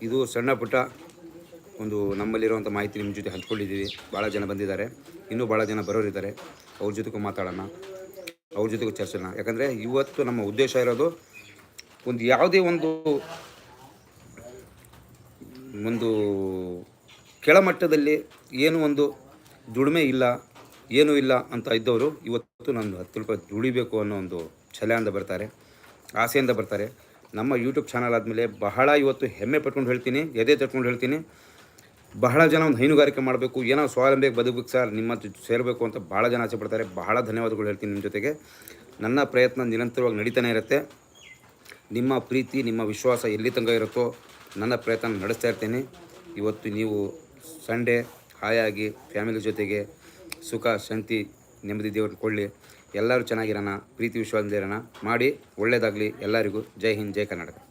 ಇದು ಸಣ್ಣ ಪುಟ್ಟ ಒಂದು ನಮ್ಮಲ್ಲಿರುವಂಥ ಮಾಹಿತಿ ನಿಮ್ಮ ಜೊತೆ ಹಂಚ್ಕೊಂಡಿದ್ದೀವಿ. ಭಾಳ ಜನ ಬಂದಿದ್ದಾರೆ. ಇನ್ನೂ ಭಾಳ ಜನ ಬರೋರಿದ್ದಾರೆ. ಅವ್ರ ಜೊತೆಗೂ ಮಾತಾಡೋಣ. ಅವ್ರ ಜೊತೆಗೂ ಚರ್ಚಿಸೋಣ ಯಾಕಂದರೆ ಇವತ್ತು ನಮ್ಮ ಉದ್ದೇಶ ಇರೋದು ಒಂದು ಯಾವುದೇ ಒಂದು ಒಂದು ಕೆಳಮಟ್ಟದಲ್ಲಿ ಏನು ಒಂದು ದುಡಿಮೆ ಇಲ್ಲ. ಏನೂ ಇಲ್ಲ ಅಂತ ಇದ್ದವರು ಇವತ್ತು ನಾನು ಹತ್ತು ರೂಪಾಯಿ ದುಡಿಬೇಕು ಅನ್ನೋ ಒಂದು ಛಲೆಯಿಂದ ಬರ್ತಾರೆ, ಆಸೆಯಿಂದ ಬರ್ತಾರೆ. ನಮ್ಮ ಯೂಟ್ಯೂಬ್ ಚಾನಲ್ ಆದಮೇಲೆ ಬಹಳ ಇವತ್ತು ಹೆಮ್ಮೆ ಪಟ್ಕೊಂಡು ಹೇಳ್ತೀನಿ, ಎದೆ ತಟ್ಕೊಂಡು ಹೇಳ್ತೀನಿ. ಬಹಳ ಜನ ಒಂದು ಹೈನುಗಾರಿಕೆ ಮಾಡಬೇಕು, ಏನೋ ಸ್ವಾವಲಂಬಿಯಾಗಿ ಬದುಕಬೇಕು ಸರ್, ನಿಮ್ಮ ಸೇರಬೇಕು ಅಂತ ಭಾಳ ಜನ ಆಸೆ ಪಡ್ತಾರೆ. ಬಹಳ ಧನ್ಯವಾದಗಳು ಹೇಳ್ತೀನಿ ನಿಮ್ಮ ಜೊತೆಗೆ. ನನ್ನ ಪ್ರಯತ್ನ ನಿರಂತರವಾಗಿ ನಡೀತಾನೆ ಇರುತ್ತೆ. ನಿಮ್ಮ ಪ್ರೀತಿ, ನಿಮ್ಮ ವಿಶ್ವಾಸ ಎಲ್ಲಿ ತನಕ ಇರುತ್ತೋ ನನ್ನ ಪ್ರಯತ್ನ ನಡೆಸ್ತಾ ಇರ್ತೀನಿ. ಇವತ್ತು ನೀವು ಸಂಡೇ ಹಾಯಾಗಿ ಫ್ಯಾಮಿಲಿ ಜೊತೆಗೆ ಸುಖ, ಶಾಂತಿ, ನೆಮ್ಮದಿ ದೇವ್ರನ್ನ ಕೊಳ್ಳಿ. ಎಲ್ಲರೂ ಚೆನ್ನಾಗಿರೋಣ, ಪ್ರೀತಿ ವಿಶ್ವಾಸದಿಂದ ಇರೋಣ. ಮಾಡಿ ಒಳ್ಳೆಯದಾಗಲಿ ಎಲ್ಲರಿಗೂ. ಜೈ ಹಿಂದ್, ಜೈ ಕರ್ನಾಟಕ.